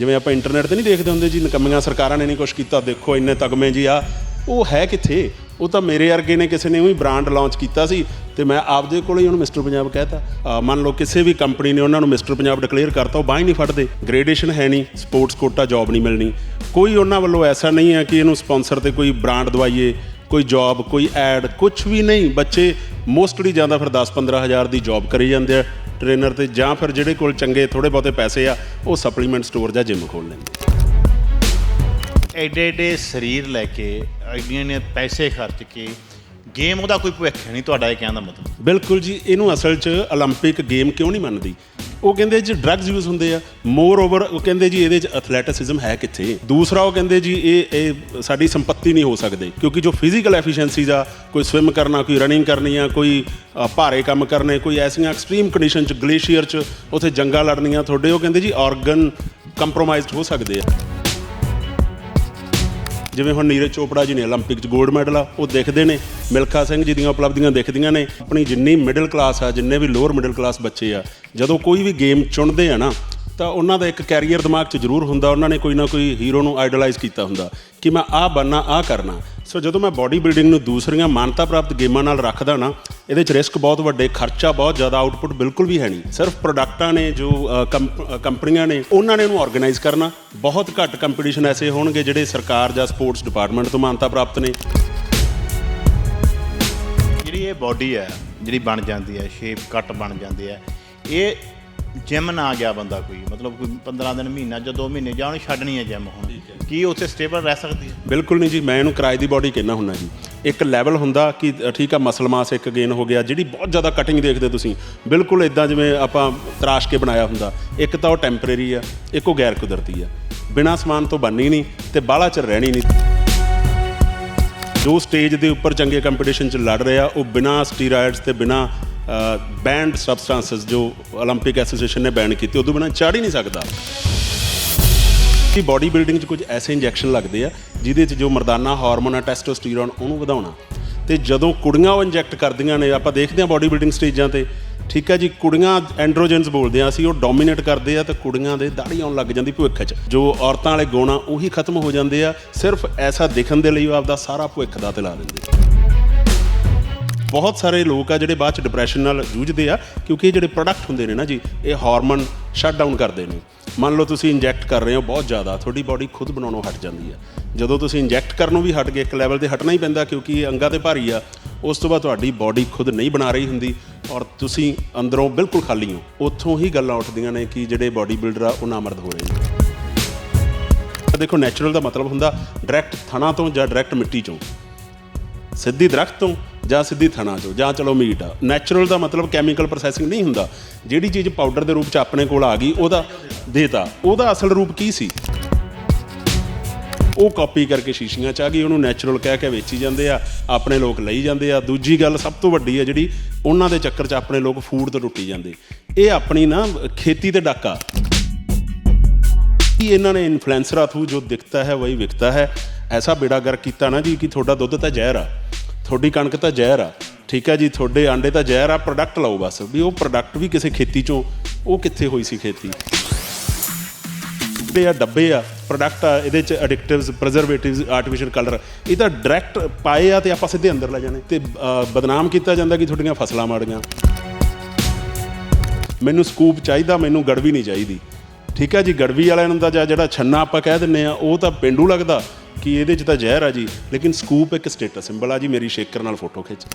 ਜਿਵੇਂ ਆਪਾਂ ਇੰਟਰਨੈਟ ਤੇ ਨਹੀਂ ਦੇਖਦੇ ਹੁੰਦੇ ਜੀ, ਨਕਮੀਆਂ ਸਰਕਾਰਾਂ ਨੇ ਨਹੀਂ ਕੁਝ ਕੀਤਾ, ਦੇਖੋ ਇੰਨੇ ਤਗਮੇ ਜੀ ਆ। ਉਹ ਹੈ ਕਿੱਥੇ? ਉਹ ਤਾਂ ਮੇਰੇ ਵਰਗੇ ਨੇ ਕਿਸੇ ਨੇ ਉਹੀ ਬ੍ਰਾਂਡ ਲਾਂਚ ਕੀਤਾ ਸੀ ਤੇ ਮੈਂ ਆਪਦੇ ਕੋਲ ਹੀ ਉਹਨੂੰ ਮਿਸਟਰ ਪੰਜਾਬ ਕਹਿਤਾ। ਅਹ ਮੰਨ ਲਓ ਕਿਸੇ ਵੀ ਕੰਪਨੀ ਨੇ ਉਹਨਾਂ ਨੂੰ ਮਿਸਟਰ ਪੰਜਾਬ ਡਿਕਲੇਅਰ ਕਰਤਾ, ਉਹ ਬਾਹ ਨਹੀਂ ਫੜਦੇ। ਗ੍ਰੇਡੇਸ਼ਨ ਹੈ ਨਹੀਂ ਸਪੋਰਟਸ ਕੋਟਾ ਜੌਬ ਨਹੀਂ ਮਿਲਣੀ। ਕੋਈ ਉਹਨਾਂ ਵੱਲੋਂ ਐਸਾ ਨਹੀਂ ਹੈ ਕਿ ਇਹਨੂੰ ਸਪਾਂਸਰ ਤੇ ਕੋਈ ਬ੍ਰਾਂਡ ਦਵਾਈਏ, ਕੋਈ ਜੌਬ ਕੋਈ ਐਡ ਕੁਝ ਵੀ ਨਹੀਂ। ਬੱਚੇ ਮੋਸਟਲੀ ਜਾਂਦਾ ਫਿਰ 10-15 ਹਜ਼ਾਰ ਦੀ ਜੌਬ ਕਰੀ ਜਾਂਦੇ ਆ। ਟ੍ਰੇਨਰ ਤੇ ਜਾਂ ਫਿਰ ਜਿਹੜੇ ਕੋਲ ਚੰਗੇ ਥੋੜੇ ਬਹੁਤੇ ਪੈਸੇ ਆ, ਉਹ ਸਪਲੀਮੈਂਟ ਸਟੋਰ ਜਾਂ ਜਿਮ ਖੋਲ ਲੈਂਦੇ ਐਡੇ ਐਡੇ ਸਰੀਰ ਲੈ ਕੇ ਐਡੀਆਂ ਨੇ ਪੈਸੇ ਖਰਚ ਕੇ ਗੇਮ ਉਹਦਾ ਕੋਈ ਭਵਿੱਖ ਨਹੀਂ ਤੁਹਾਡਾ ਇਹ ਕਹਿਣ ਦਾ ਮਤਲਬ ਬਿਲਕੁਲ ਜੀ ਇਹਨੂੰ ਅਸਲ 'ਚ 올림픽 ਗੇਮ ਕਿਉਂ ਨਹੀਂ ਮੰਨਦੀ ਉਹ ਕਹਿੰਦੇ ਜੀ ਡਰੱਗਸ ਯੂਜ਼ ਹੁੰਦੇ ਆ ਮੋਰ ਓਵਰ ਉਹ ਕਹਿੰਦੇ ਜੀ ਇਹਦੇ 'ਚ ਐਥਲੈਟਿਸਿਜ਼ਮ ਹੈ ਕਿੱਥੇ ਦੂਸਰਾ ਉਹ ਕਹਿੰਦੇ ਜੀ ਇਹ ਇਹ ਸਾਡੀ ਸੰਪਤੀ ਨਹੀਂ ਹੋ ਸਕਦੇ ਕਿਉਂਕਿ ਜੋ ਫਿਜ਼ੀਕਲ ਐਫੀਸ਼ੀਐਂਸੀਜ਼ ਆ ਕੋਈ ਸਵਿਮ ਕਰਨਾ ਕੋਈ ਰਨਿੰਗ ਕਰਨੀ ਆ ਕੋਈ ਅ, ਭਾਰੇ ਕੰਮ ਕਰਨੇ ਕੋਈ ਐਸੀਆਂ ਐਕਸਟ੍ਰੀਮ ਕੰਡੀਸ਼ਨ 'ਚ ਗਲੇਸ਼ੀਅਰ 'ਚ ਉੱਥੇ ਜੰਗਾਂ ਲੜਨੀਆਂ ਤੁਹਾਡੇ ਉਹ ਕਹਿੰਦੇ ਜੀ ਆਰਗਨ ਕੰਪਰੋਮਾਈਜ਼ਡ ਹੋ ਸਕਦੇ ਆ ਜਿਵੇਂ ਹੁਣ ਨੀਰਜ ਚੋਪੜਾ ਜੀ ਨੇ 올림픽 'ਚ ਗੋਲਡ ਮੈਡਲ ਆ, ਉਹ ਦੇਖਦੇ ਨੇ, ਮਿਲਖਾ ਸਿੰਘ ਜੀ ਦੀਆਂ ਉਪਲਬਧੀਆਂ ਦੇਖਦੀਆਂ ਨੇ। ਆਪਣੀ ਜਿੰਨੀ ਮਿਡਲ ਕਲਾਸ ਆ, ਜਿੰਨੇ ਵੀ ਲੋਅਰ ਮਿਡਲ ਕਲਾਸ ਬੱਚੇ ਆ, ਜਦੋਂ ਕੋਈ ਵੀ ਗੇਮ ਚੁਣਦੇ ਆ ਨਾ, ਤਾਂ ਉਹਨਾਂ ਦਾ ਇੱਕ ਕੈਰੀਅਰ ਦਿਮਾਗ 'ਚ ਜ਼ਰੂਰ ਹੁੰਦਾ, ਉਹਨਾਂ ਨੇ ਕੋਈ ਨਾ ਕੋਈ ਹੀਰੋ ਨੂੰ ਆਈਡਲਾਈਜ਼ ਕੀਤਾ ਹੁੰਦਾ, ਕਿ ਮੈਂ ਆਹ ਬੰਨਾ ਆਹ ਕਰਨਾ। ਸੋ ਜਦੋਂ ਮੈਂ ਬਾਡੀ ਬਿਲਡਿੰਗ ਨੂੰ ਦੂਸਰੀਆਂ ਮਾਨਤਾ ਪ੍ਰਾਪਤ ਗੇਮਾਂ ਨਾਲ ਰੱਖਦਾ ਨਾ, ਇਹਦੇ 'ਚ ਰਿਸਕ ਬਹੁਤ ਵੱਡੇ, ਖਰਚਾ ਬਹੁਤ ਜ਼ਿਆਦਾ ਆਊਟਪੁੱਟ ਬਿਲਕੁਲ ਵੀ ਹੈ ਨਹੀਂ। ਸਿਰਫ ਪ੍ਰੋਡਕਟਾਂ ਨੇ ਜੋ ਕੰਪ- ਕੰਪਨੀਆਂ ਨੇ, ਉਹਨਾਂ ਨੇ ਇਹਨੂੰ ਆਰਗੇਨਾਈਜ਼ ਕਰਨਾ। ਬਹੁਤ ਘੱਟ ਕੰਪੀਟੀਸ਼ਨ ਐਸੇ ਹੋਣਗੇ ਜਿਹੜੇ ਸਰਕਾਰ ਜਾਂ ਸਪੋਰਟਸ ਡਿਪਾਰਟਮੈਂਟ ਤੋਂ ਮਾਨਤਾ ਪ੍ਰਾਪਤ ਨੇ। ਜਿਹੜੀ ਇਹ ਬਾਡੀ ਹੈ, ਜਿਹੜੀ ਬਣ ਜਾਂਦੀ ਹੈ ਸ਼ੇਪ ਕੱਟ ਬਣ ਜਾਂਦੀ ਹੈ, ਇਹ ਜਿਮ ਨਾ ਗਿਆ ਬੰਦਾ ਕੋਈ ਮਤਲਬ ਕੋਈ 15 ਦਿਨ ਮਹੀਨਾ ਜਾਂ 2 ਮਹੀਨੇ ਜਾਂ ਉਹਨੇ ਛੱਡਣੀ ਹੈ ਜਿਮ ਹੁਣ। ਕੀ ਉੱਥੇ ਸਟੇਬਲ ਰਹਿ ਸਕਦੀ ਹੈ? ਬਿਲਕੁਲ ਨਹੀਂ ਜੀ ਮੈਂ ਇਹਨੂੰ ਕਿਰਾਏ ਦੀ ਬਾਡੀ ਕਹਿਣਾ ਹੁੰਦਾ ਜੀ। ਇੱਕ ਲੈਵਲ ਹੁੰਦਾ ਕਿ ਠੀਕ ਆ ਮਸਲ ਮਾਸ ਇੱਕ ਗੇਨ ਹੋ ਗਿਆ ਜਿਹੜੀ ਬਹੁਤ ਜ਼ਿਆਦਾ ਕਟਿੰਗ ਦੇਖਦੇ ਤੁਸੀਂ। ਬਿਲਕੁਲ ਇਦਾਂ ਜਿਵੇਂ ਆਪਾਂ ਤਰਾਸ਼ ਕੇ ਬਣਾਇਆ ਹੁੰਦਾ। ਇੱਕ ਤਾਂ ਉਹ ਟੈਂਪਰੇਰੀ ਆ ਇੱਕ ਉਹ ਗੈਰ ਕੁਦਰਤੀ ਆ। ਬਿਨਾ ਸਮਾਨ ਤੋਂ ਬਣਨੀ ਨਹੀਂ ਤੇ ਬਾਹਲਾ ਚਿਰ ਰਹਿਣੀ ਨਹੀਂ। ਜੋ ਸਟੇਜ ਦੇ ਉੱਪਰ ਚੰਗੇ ਕੰਪੀਟੀਸ਼ਨ 'ਚ ਲੜ ਰਿਹਾ ਉਹ ਬਿਨਾ ਸਟੀਰਾਇਡਸ ਤੇ ਬਿਨਾ ਬੈਂਡ ਸਬਸਟੈਂਸਸ ਜੋ 올림픽 ਐਸੋਸੀਏਸ਼ਨ ਨੇ ਬੈਨ ਕੀਤੇ ਉਦੋਂ ਬਿਨਾ ਚੜ ਹੀ ਨਹੀਂ ਸਕਦਾ ਕਿ ਬਾਡੀ ਬਿਲਡਿੰਗ 'ਚ ਕੁਝ ਐਸੇ ਇੰਜੈਕਸ਼ਨ ਲੱਗਦੇ ਆ ਜਿਹਦੇ 'ਚ ਜੋ ਮਰਦਾਨਾ ਹਾਰਮੋਨ ਆ ਟੈਸਟੋਸਟੀਰੋਨ ਉਹਨੂੰ ਵਧਾਉਣਾ ਤੇ ਜਦੋਂ ਕੁੜੀਆਂ ਉਹ ਇੰਜੈਕਟ ਕਰਦੀਆਂ ਨੇ ਆਪਾਂ ਦੇਖਦੇ ਆ ਬਾਡੀ ਬਿਲਡਿੰਗ ਸਟੇਜਾਂ ਤੇ ਠੀਕ ਹੈ ਜੀ ਕੁੜੀਆਂ ਐਂਡਰੋਜਨਸ ਬੋਲਦੇ ਆ ਅਸੀਂ ਉਹ ਡੋਮੀਨੇਟ ਕਰਦੇ ਆ ਤੇ ਕੁੜੀਆਂ ਦੇ ਦਾੜੀ ਆਉਣ ਲੱਗ ਜਾਂਦੀ ਭਵਿੱਖ 'ਚ ਜੋ ਔਰਤਾਂ ਵਾਲੇ ਗੁਣ ਆ ਉਹੀ ਖਤਮ ਹੋ ਜਾਂਦੇ ਆ ਸਿਰਫ ਐਸਾ ਦਿਖਣ ਦੇ ਲਈ ਉਹ ਆਪਦਾ ਸਾਰਾ ਭਵਿੱਖ ਦਾ ਤੇ ਲਾ ਦਿੰਦੇ ਆ ਬਹੁਤ ਸਾਰੇ ਲੋਕ ਆ ਜਿਹੜੇ ਬਾਅਦ ਚ ਡਿਪਰੈਸ਼ਨ ਨਾਲ ਜੂਝਦੇ ਆ, ਕਿਉਂਕਿ ਇਹ ਜਿਹੜੇ ਪ੍ਰੋਡਕਟ ਹੁੰਦੇ ਨੇ ਨਾ ਜੀ, ਇਹ ਹਾਰਮੋਨ ਸ਼ਟ ਡਾਊਨ ਕਰਦੇ ਨੇ। ਮੰਨ ਲਓ ਤੁਸੀਂ ਇੰਜੈਕਟ ਕਰ ਰਹੇ ਹੋ ਬਹੁਤ ਜ਼ਿਆਦਾ, ਤੁਹਾਡੀ ਬਾਡੀ ਖੁਦ ਬਣਾਉਣੋਂ ਹਟ ਜਾਂਦੀ ਆ। ਜਦੋਂ ਤੁਸੀਂ ਇੰਜੈਕਟ ਕਰਨੋਂ ਵੀ ਹਟ ਗਏ, ਇੱਕ ਲੈਵਲ ਤੇ ਹਟਣਾ ਹੀ ਪੈਂਦਾ, ਕਿਉਂਕਿ ਇਹ ਅੰਗਾਂ ਤੇ ਭਾਰੀ ਆ, ਉਸ ਤੋਂ ਬਾਅਦ ਤੁਹਾਡੀ ਬਾਡੀ ਖੁਦ ਨਹੀਂ ਬਣਾ ਰਹੀ ਹੁੰਦੀ, ਔਰ ਤੁਸੀਂ ਅੰਦਰੋਂ ਬਿਲਕੁਲ ਖਾਲੀ ਹੋ। ਉੱਥੋਂ ਹੀ ਗੱਲਾਂ ਉੱਠਦੀਆਂ ਨੇ ਕਿ ਜਿਹੜੇ ਬਾਡੀ ਬਿਲਡਰ ਆ, ਉਹ ਨਾਮਰਦ ਹੋ ਰਹੇ ਨੇ। ਦੇਖੋ ਨੈਚੁਰਲ ਦਾ ਮਤਲਬ ਹੁੰਦਾ ਡਾਇਰੈਕਟ ਥਣਾ ਤੋਂ ਜਾਂ ਡਾਇਰੈਕਟ ਮਿੱਟੀ ਚੋਂ। ਸਿੱਧੀ ਦਰਖਤ ਤੋਂ ਜਾਂ ਸਿੱਧੀ ਥਣਾ ਚੋਂ, ਜਾਂ ਚਲੋ ਮੀਟ। ਆ ਨੈਚੁਰਲ ਦਾ ਮਤਲਬ ਕੈਮੀਕਲ ਪ੍ਰੋਸੈਸਿੰਗ ਨਹੀਂ ਹੁੰਦਾ। ਜਿਹੜੀ ਚੀਜ਼ ਪਾਊਡਰ ਦੇ ਰੂਪ ਚ ਆਪਣੇ ਕੋਲ ਆ ਗਈ, ਉਹਦਾ ਦੇਤਾ। ਉਹਦਾ ਅਸਲ ਰੂਪ ਕੀ ਸੀ? ਉਹ ਕਾਪੀ ਕਰਕੇ ਸ਼ੀਸ਼ੀਆਂ ਚ ਆ ਗਈ, ਉਹਨੂੰ ਨੈਚੁਰਲ ਕਹਿ ਕੇ ਵੇਚੀ ਜਾਂਦੇ ਆ, ਆਪਣੇ ਲੋਕ ਲਈ ਜਾਂਦੇ ਆ। ਦੂਜੀ ਗੱਲ ਸਭ ਤੋਂ ਵੱਡੀ ਆ ਜਿਹੜੀ, ਉਹਨਾਂ ਦੇ ਚੱਕਰ ਚ ਆਪਣੇ ਲੋਕ ਫੂਡ ਤੋਂ ਟੁੱਟੀ ਜਾਂਦੇ। ਇਹ ਆਪਣੀ ਨਾ, ਖੇਤੀ ਤੇ ਡਾਕਾ। ਕਿ ਇਹਨਾਂ ਨੇ ਇਨਫਲੂਐਂਸਰਾਂ ਥੂ ਜੋ ਦਿਖਤਾ ਹੈ, ਵਹੀ ਵਿਕਤਾ ਹੈ? ਐਸਾ ਬੇੜਾ ਗਰ ਕੀਤਾ ਨਾ ਜੀ ਕਿ ਤੁਹਾਡਾ ਦੁੱਧ ਤਾਂ ਜ਼ਹਿਰ ਆ। ਤੁਹਾਡੀ ਕਣਕ ਤਾਂ ਜ਼ਹਿਰ ਆ। ਠੀਕ ਹੈ ਜੀ, ਤੁਹਾਡੇ ਆਂਡੇ ਤਾਂ ਜ਼ਹਿਰ ਆ ਪ੍ਰੋਡਕਟ ਲਓ ਬਸ। ਵੀ ਉਹ ਪ੍ਰੋਡਕਟ ਵੀ ਕਿਸੇ ਖੇਤੀ ਚੋਂ, ਉਹ ਕਿੱਥੇ ਹੋਈ ਸੀ ਖੇਤੀ? ਜਿਹੜੇ ਆ ਡੱਬੇ ਆ ਪ੍ਰੋਡਕਟ ਆ, ਇਹਦੇ ਚ ਐਡਿਕਟਿਵਸ ਪ੍ਰੀਜ਼ਰਵੇਟਿਵਸ ਆਰਟੀਫੀਸ਼ੀਅਲ ਕਲਰ ਇਹ ਤਾਂ ਡਾਇਰੈਕਟ ਪਾਏ ਆ ਤੇ ਆਪਾਂ ਸਿੱਧੇ ਅੰਦਰ ਲੈ ਜਾਣੇ। ਤੇ ਬਦਨਾਮ ਕੀਤਾ ਜਾਂਦਾ ਕਿ ਤੁਹਾਡੀਆਂ ਫਸਲਾਂ ਮਾੜੀਆਂ। ਮੈਨੂੰ ਸਕੂਪ ਚਾਹੀਦਾ, ਮੈਨੂੰ ਗੜਵੀ ਨਹੀਂ ਚਾਹੀਦੀ। ਠੀਕ ਹੈ ਜੀ, ਗੜਵੀ ਵਾਲਿਆਂ ਨੂੰ ਤਾਂ ਜਾਂ ਜਿਹੜਾ ਛੰਨਾ ਆਪਾਂ ਕਹਿ ਦਿੰਨੇ ਆ, ਉਹ ਤਾਂ ਪਿੰਡੂ ਲੱਗਦਾ। ਕਿ ਇਹਦੇ 'ਚ ਤਾਂ ਜ਼ਹਿਰ ਆ ਜੀ ਲੇਕਿਨ ਸਕੂਪ ਇੱਕ ਸਟੇਟਸ ਸਿੰਬਲ ਆ ਜੀ ਮੇਰੀ ਸ਼ੇਕਰ ਨਾਲ ਫੋਟੋ ਖਿੱਚ।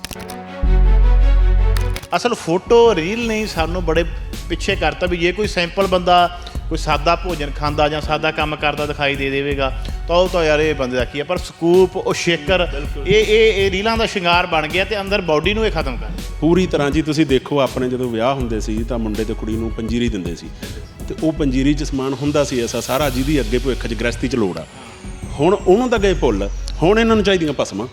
ਅਸਲ ਫੋਟੋ ਰੀਲ ਨਹੀਂ ਸਾਨੂੰ ਬੜੇ ਪਿੱਛੇ ਕਰਤਾ ਵੀ ਜੇ ਕੋਈ ਸਿੰਪਲ ਬੰਦਾ ਕੋਈ ਸਾਦਾ ਭੋਜਨ ਖਾਂਦਾ ਜਾਂ ਸਾਦਾ ਕੰਮ ਕਰਦਾ ਦਿਖਾਈ ਦੇ ਦੇਵੇਗਾ ਤਾਂ ਉਹ ਤਾਂ ਯਾਰ ਇਹ ਬੰਦੇ ਦਾ ਕੀ ਹੈ ਪਰ ਸਕੂਪ ਉਹ ਸ਼ੇਕਰ ਇਹ ਇਹ ਇਹ ਰੀਲਾਂ ਦਾ ਸ਼ਿੰਗਾਰ ਬਣ ਗਿਆ ਤੇ ਅੰਦਰ ਬਾਡੀ ਨੂੰ ਇਹ ਖਤਮ ਕਰ। ਪੂਰੀ ਤਰ੍ਹਾਂ ਜੀ ਤੁਸੀਂ ਦੇਖੋ ਆਪਣੇ ਜਦੋਂ ਵਿਆਹ ਹੁੰਦੇ ਸੀ ਤਾਂ ਮੁੰਡੇ ਤੇ ਕੁੜੀ ਨੂੰ ਪੰਜੀਰੀ ਦਿੰਦੇ ਸੀ। ਤੇ ਉਹ ਪੰਜੀਰੀ 'ਚ ਸਮਾਨ ਹੁੰਦਾ ਸੀ ਐਸਾ ਸਾਰਾ ਜਿਹਦੀ ਅੱਗੇ ਭਵਿੱਖ 'ਚ ਗ੍ਰਸਤੀ 'ਚ ਲੋੜ ਆ। ਹੁਣ ਉਹਨੂੰ ਤਾਂ ਗਏ ਭੁੱਲ, ਹੁਣ ਇਹਨਾਂ ਨੂੰ ਚਾਹੀਦੀਆਂ ਭਸਮਾਂ।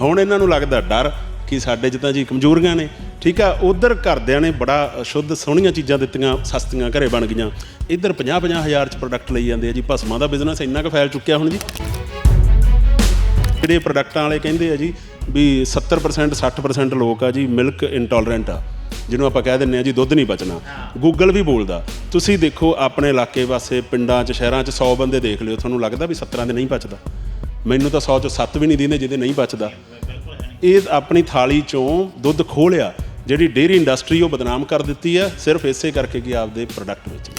ਹੁਣ ਇਹਨਾਂ ਨੂੰ ਲੱਗਦਾ ਡਰ ਕਿ ਸਾਡੇ 'ਚ ਤਾਂ ਜੀ ਕਮਜ਼ੋਰੀਆਂ ਨੇ। ਠੀਕ ਆ, ਉਧਰ ਘਰਦਿਆਂ ਨੇ ਬੜਾ ਸ਼ੁੱਧ ਸੋਹਣੀਆਂ ਚੀਜ਼ਾਂ ਦਿੱਤੀਆਂ, ਸਸਤੀਆਂ ਘਰੇ ਬਣ ਗਈਆਂ। ਇੱਧਰ 50 50 ਹਜ਼ਾਰ 'ਚ ਪ੍ਰੋਡਕਟ ਲਈ ਜਾਂਦੇ ਆ ਜੀ। ਭਸਮਾਂ ਦਾ ਬਿਜ਼ਨਸ ਇੰਨਾ ਕੁ ਫੈਲ ਚੁੱਕਿਆ ਹੁਣ ਜੀ। ਜਿਹੜੇ ਪ੍ਰੋਡਕਟਾਂ ਵਾਲੇ ਕਹਿੰਦੇ ਆ ਜੀ ਵੀ 70% 60% ਲੋਕ ਆ ਜੀ ਮਿਲਕ ਇਨਟੋਲਰੈਂਟ ਆ। ਜਿਹਨੂੰ ਆਪਾਂ ਕਹਿ ਦਿੰਦੇ ਆ ਜੀ, ਦੁੱਧ ਨਹੀਂ ਬਚਣਾ। ਗੂਗਲ ਵੀ ਬੋਲਦਾ, ਤੁਸੀਂ ਦੇਖੋ ਆਪਣੇ ਇਲਾਕੇ ਪਾਸੇ ਪਿੰਡਾਂ 'ਚ, ਸ਼ਹਿਰਾਂ 'ਚ 100 ਬੰਦੇ ਦੇਖ ਲਿਓ, ਤੁਹਾਨੂੰ ਲੱਗਦਾ ਵੀ 17 ਦੇ ਨਹੀਂ ਬਚਦਾ। ਮੈਨੂੰ ਤਾਂ 100 ਚੋਂ 7 ਵੀ ਨਹੀਂ ਦਿੰਦੇ ਜਿਹਦੇ ਨਹੀਂ ਬਚਦਾ। ਇਹ ਆਪਣੀ ਥਾਲੀ ਚੋਂ ਦੁੱਧ ਖੋਹ ਲਿਆ, ਜਿਹੜੀ ਡੇਅਰੀ ਇੰਡਸਟਰੀ ਉਹ ਬਦਨਾਮ ਕਰ ਦਿੱਤੀ ਹੈ, ਸਿਰਫ ਇਸੇ ਕਰਕੇ ਕਿ ਆਪਦੇ ਪ੍ਰੋਡਕਟ ਵਿੱਚ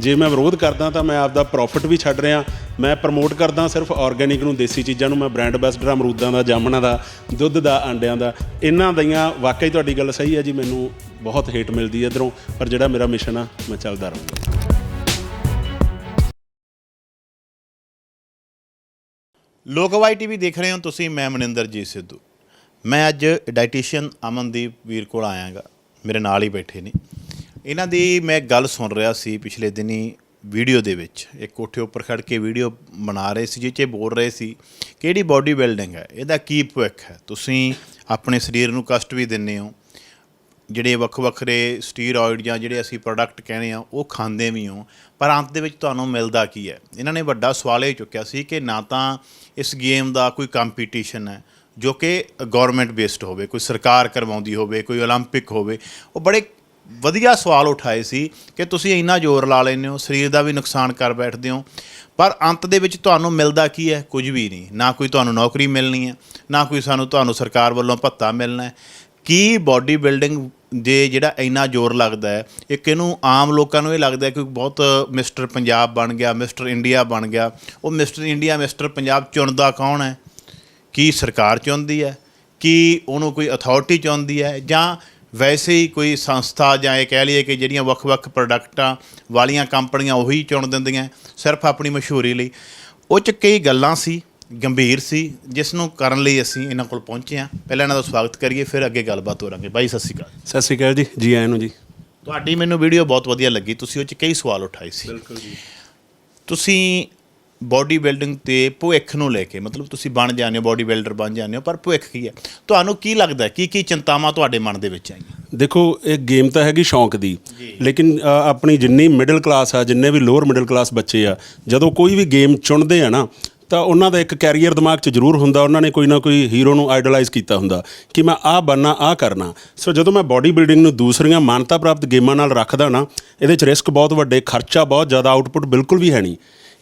ਜੇ ਮੈਂ ਵਿਰੋਧ ਕਰਦਾ ਤਾਂ ਮੈਂ ਆਪਦਾ ਪ੍ਰੋਫਿਟ ਵੀ ਛੱਡ ਰਿਹਾ। ਮੈਂ ਪ੍ਰਮੋਟ ਕਰਦਾ ਸਿਰਫ ਆਰਗੈਨਿਕ ਨੂੰ, ਦੇਸੀ ਚੀਜ਼ਾਂ ਨੂੰ, ਮੈਂ ਬ੍ਰਾਂਡ ਐਂਬੈਸਡਰ ਅਮਰੂਦਾਂ ਦਾ, ਜਾਮਣਾਂ ਦਾ, ਦੁੱਧ ਦਾ, ਅੰਡਿਆਂ ਦਾ। ਇਹਨਾਂ ਦੀਆਂ ਵਾਕਈ ਤੁਹਾਡੀ ਗੱਲ ਸਹੀ ਹੈ ਜੀ, ਮੈਨੂੰ ਬਹੁਤ ਹੇਟ ਮਿਲਦੀ ਹੈ ਇਧਰੋਂ, ਪਰ ਜਿਹੜਾ ਮੇਰਾ ਮਿਸ਼ਨ ਆ, ਮੈਂ ਚੱਲਦਾ ਰਹੂੰਗਾ ਲੋਕਵਾਈ ਟੀਵੀ ਦੇਖ ਰਹੇ ਹੋ ਤੁਸੀਂ, ਮੈਂ ਮਨਿੰਦਰਜੀਤ ਸਿੱਧੂ। ਮੈਂ ਅੱਜ ਡਾਈਟੀਸ਼ੀਅਨ ਅਮਨਦੀਪ ਵੀਰ ਕੋਲ ਆਇਆਗਾ। ਮੇਰੇ ਨਾਲ ਹੀ ਬੈਠੇ ਨੇ। ਇਹਨਾਂ ਦੀ ਮੈਂ ਗੱਲ ਸੁਣ ਰਿਹਾ ਸੀ ਪਿਛਲੇ ਦਿਨੀ ਵੀਡੀਓ ਦੇ ਵਿੱਚ ਇੱਕ ਕੋਠੇ ਉੱਪਰ ਖੜ ਕੇ ਵੀਡੀਓ ਬਣਾ ਰਹੇ ਸੀ ਜਿਹ 'ਚ ਇਹ ਬੋਲ ਰਹੇ ਸੀ ਕਿਹੜੀ ਬਾਡੀ ਬਿਲਡਿੰਗ ਹੈ ਇਹਦਾ ਕੀ ਭਵਿੱਖ ਹੈ ਤੁਸੀਂ ਆਪਣੇ ਸਰੀਰ ਨੂੰ ਕਸ਼ਟ ਵੀ ਦਿੰਦੇ ਹੋ ਜਿਹੜੇ ਵੱਖ ਵੱਖਰੇ ਸਟੀਰੋਇਡ ਜਾਂ ਜਿਹੜੇ ਅਸੀਂ ਪ੍ਰੋਡਕਟ ਕਹਿੰਦੇ ਆ ਉਹ ਖਾਂਦੇ ਵੀ ਹੋ ਪਰ ਅੰਤ ਦੇ ਵਿੱਚ ਤੁਹਾਨੂੰ ਮਿਲਦਾ ਕੀ ਹੈ ਇਹਨਾਂ ਨੇ ਵੱਡਾ ਸਵਾਲ ਇਹ ਚੁੱਕਿਆ ਸੀ ਕਿ ਨਾ ਤਾਂ ਇਸ ਗੇਮ ਦਾ ਕੋਈ ਕੰਪੀਟੀਸ਼ਨ ਹੈ ਜੋ ਕਿ ਗਵਰਨਮੈਂਟ ਬੇਸਡ ਹੋਵੇ ਕੋਈ ਸਰਕਾਰ ਕਰਵਾਉਂਦੀ ਹੋਵੇ ਕੋਈ 올림픽 ਹੋਵੇ ਉਹ ਬੜੇ ਵਧੀਆ ਸਵਾਲ ਉਠਾਏ ਸੀ ਕਿ ਤੁਸੀਂ ਇੰਨਾ ਜ਼ੋਰ ਲਾ ਲੈਂਦੇ ਹੋ, ਸਰੀਰ ਦਾ ਵੀ ਨੁਕਸਾਨ ਕਰ ਬੈਠਦੇ ਹੋ। ਪਰ ਅੰਤ ਦੇ ਵਿੱਚ ਤੁਹਾਨੂੰ ਮਿਲਦਾ ਕੀ ਹੈ? ਕੁਝ ਵੀ ਨਹੀਂ। ਨਾ ਕੋਈ ਤੁਹਾਨੂੰ ਨੌਕਰੀ ਮਿਲਣੀ ਹੈ, ਨਾ ਕੋਈ ਸਾਨੂੰ ਤੁਹਾਨੂੰ ਸਰਕਾਰ ਵੱਲੋਂ ਭੱਤਾ ਮਿਲਣਾ ਹੈ। ਕੀ ਬਾਡੀ ਬਿਲਡਿੰਗ ਜੇ ਜਿਹੜਾ ਇੰਨਾ ਜ਼ੋਰ ਲੱਗਦਾ ਹੈ, ਇੱਕ ਇਹਨੂੰ ਆਮ ਲੋਕਾਂ ਨੂੰ ਇਹ ਲੱਗਦਾ ਹੈ ਕਿ ਬਹੁਤ ਮਿਸਟਰ ਪੰਜਾਬ ਬਣ ਗਿਆ ਮਿਸਟਰ ਇੰਡੀਆ ਬਣ ਗਿਆ। ਉਹ ਮਿਸਟਰ ਇੰਡੀਆ ਮਿਸਟਰ ਪੰਜਾਬ ਚੁਣਦਾ ਕੌਣ ਹੈ? ਕੀ ਸਰਕਾਰ ਚੁਣਦੀ ਹੈ? ਕੀ ਉਹਨੂੰ ਕੋਈ ਅਥਾਰਟੀ ਚੁਣਦੀ ਹੈ? ਜਾਂ ਵੈਸੇ ਹੀ ਕੋਈ ਸੰਸਥਾ ਜਾਂ ਇਹ ਕਹਿ ਲਈਏ ਕਿ ਜਿਹੜੀਆਂ ਵੱਖ-ਵੱਖ ਪ੍ਰੋਡਕਟਾਂ ਵਾਲੀਆਂ ਕੰਪਨੀਆਂ ਉਹੀ ਚੁਣ ਦਿੰਦੀਆਂ ਸਿਰਫ ਆਪਣੀ ਮਸ਼ਹੂਰੀ ਲਈ। ਉਹ ਚ ਕਈ ਗੱਲਾਂ ਸੀ ਗੰਭੀਰ ਸੀ ਜਿਸ ਨੂੰ ਕਰਨ ਲਈ ਅਸੀਂ ਇਹਨਾਂ ਕੋਲ ਪਹੁੰਚੇ ਹਾਂ। ਪਹਿਲਾਂ ਇਹਨਾਂ ਦਾ ਸਵਾਗਤ ਕਰੀਏ ਫਿਰ ਅੱਗੇ ਗੱਲਬਾਤ ਹੋਰਾਂਗੇ ਬਾਈ ਸਤਿ ਸ਼੍ਰੀ ਅਕਾਲ। ਸਤਿ ਸ਼੍ਰੀ ਅਕਾਲ ਜੀ। ਜੀ ਆਇਆਂ ਨੂੰ ਜੀ। ਤੁਹਾਡੀ ਮੈਨੂੰ ਵੀਡੀਓ ਬਹੁਤ ਵਧੀਆ ਲੱਗੀ। ਤੁਸੀਂ ਉਹ ਚ ਕਈ ਸਵਾਲ ਉਠਾਏ ਸੀ। ਬਿਲਕੁਲ ਜੀ। ਤੁਸੀਂ ਬਾਡੀ ਬਿਲਡਿੰਗ ਤੇ ਭਵਿੱਖ ਨੂੰ ਲੈ ਕੇ ਮਤਲਬ ਤੁਸੀਂ ਬਣ ਜਾਂਦੇ ਹੋ ਬਾਡੀ ਬਿਲਡਰ ਬਣ ਜਾਂਦੇ ਹੋ ਪਰ ਭਵਿੱਖ ਕੀ ਹੈ? ਤੁਹਾਨੂੰ ਕੀ ਲੱਗਦਾ ਕੀ ਕੀ ਚਿੰਤਾਵਾਂ ਤੁਹਾਡੇ ਮਨ ਦੇ ਵਿੱਚ ਆਈਆਂ? ਦੇਖੋ ਇਹ ਗੇਮ ਤਾਂ ਹੈਗੀ ਸ਼ੌਂਕ ਦੀ ਲੇਕਿਨ ਆਪਣੀ ਜਿੰਨੀ ਮਿਡਲ ਕਲਾਸ ਆ ਜਿੰਨੇ ਵੀ ਲੋਅਰ ਮਿਡਲ ਕਲਾਸ ਬੱਚੇ ਆ ਜਦੋਂ ਕੋਈ ਵੀ ਗੇਮ ਚੁਣਦੇ ਆ ਨਾ ਤਾਂ ਉਹਨਾਂ ਦਾ ਇੱਕ ਕੈਰੀਅਰ ਦਿਮਾਗ 'ਚ ਜ਼ਰੂਰ ਹੁੰਦਾ ਉਹਨਾਂ ਨੇ ਕੋਈ ਨਾ ਕੋਈ ਹੀਰੋ ਨੂੰ ਆਈਡਲਾਈਜ਼ ਕੀਤਾ ਹੁੰਦਾ ਕਿ ਮੈਂ ਆਹ ਬਣਨਾ ਆਹ ਕਰਨਾ। ਸੋ ਜਦੋਂ ਮੈਂ ਬਾਡੀ ਬਿਲਡਿੰਗ ਨੂੰ ਦੂਸਰੀਆਂ ਮਾਨਤਾ ਪ੍ਰਾਪਤ ਗੇਮਾਂ ਨਾਲ ਰੱਖਦਾ ਨਾ ਇਹਦੇ 'ਚ ਰਿਸਕ ਬਹੁਤ ਵੱਡੇ ਖਰਚਾ ਬਹੁਤ ਜ਼ਿਆਦਾ ਆਊਟਪੁੱਟ ਬਿਲਕੁਲ ਵੀ ਹੈ ਨਹੀਂ।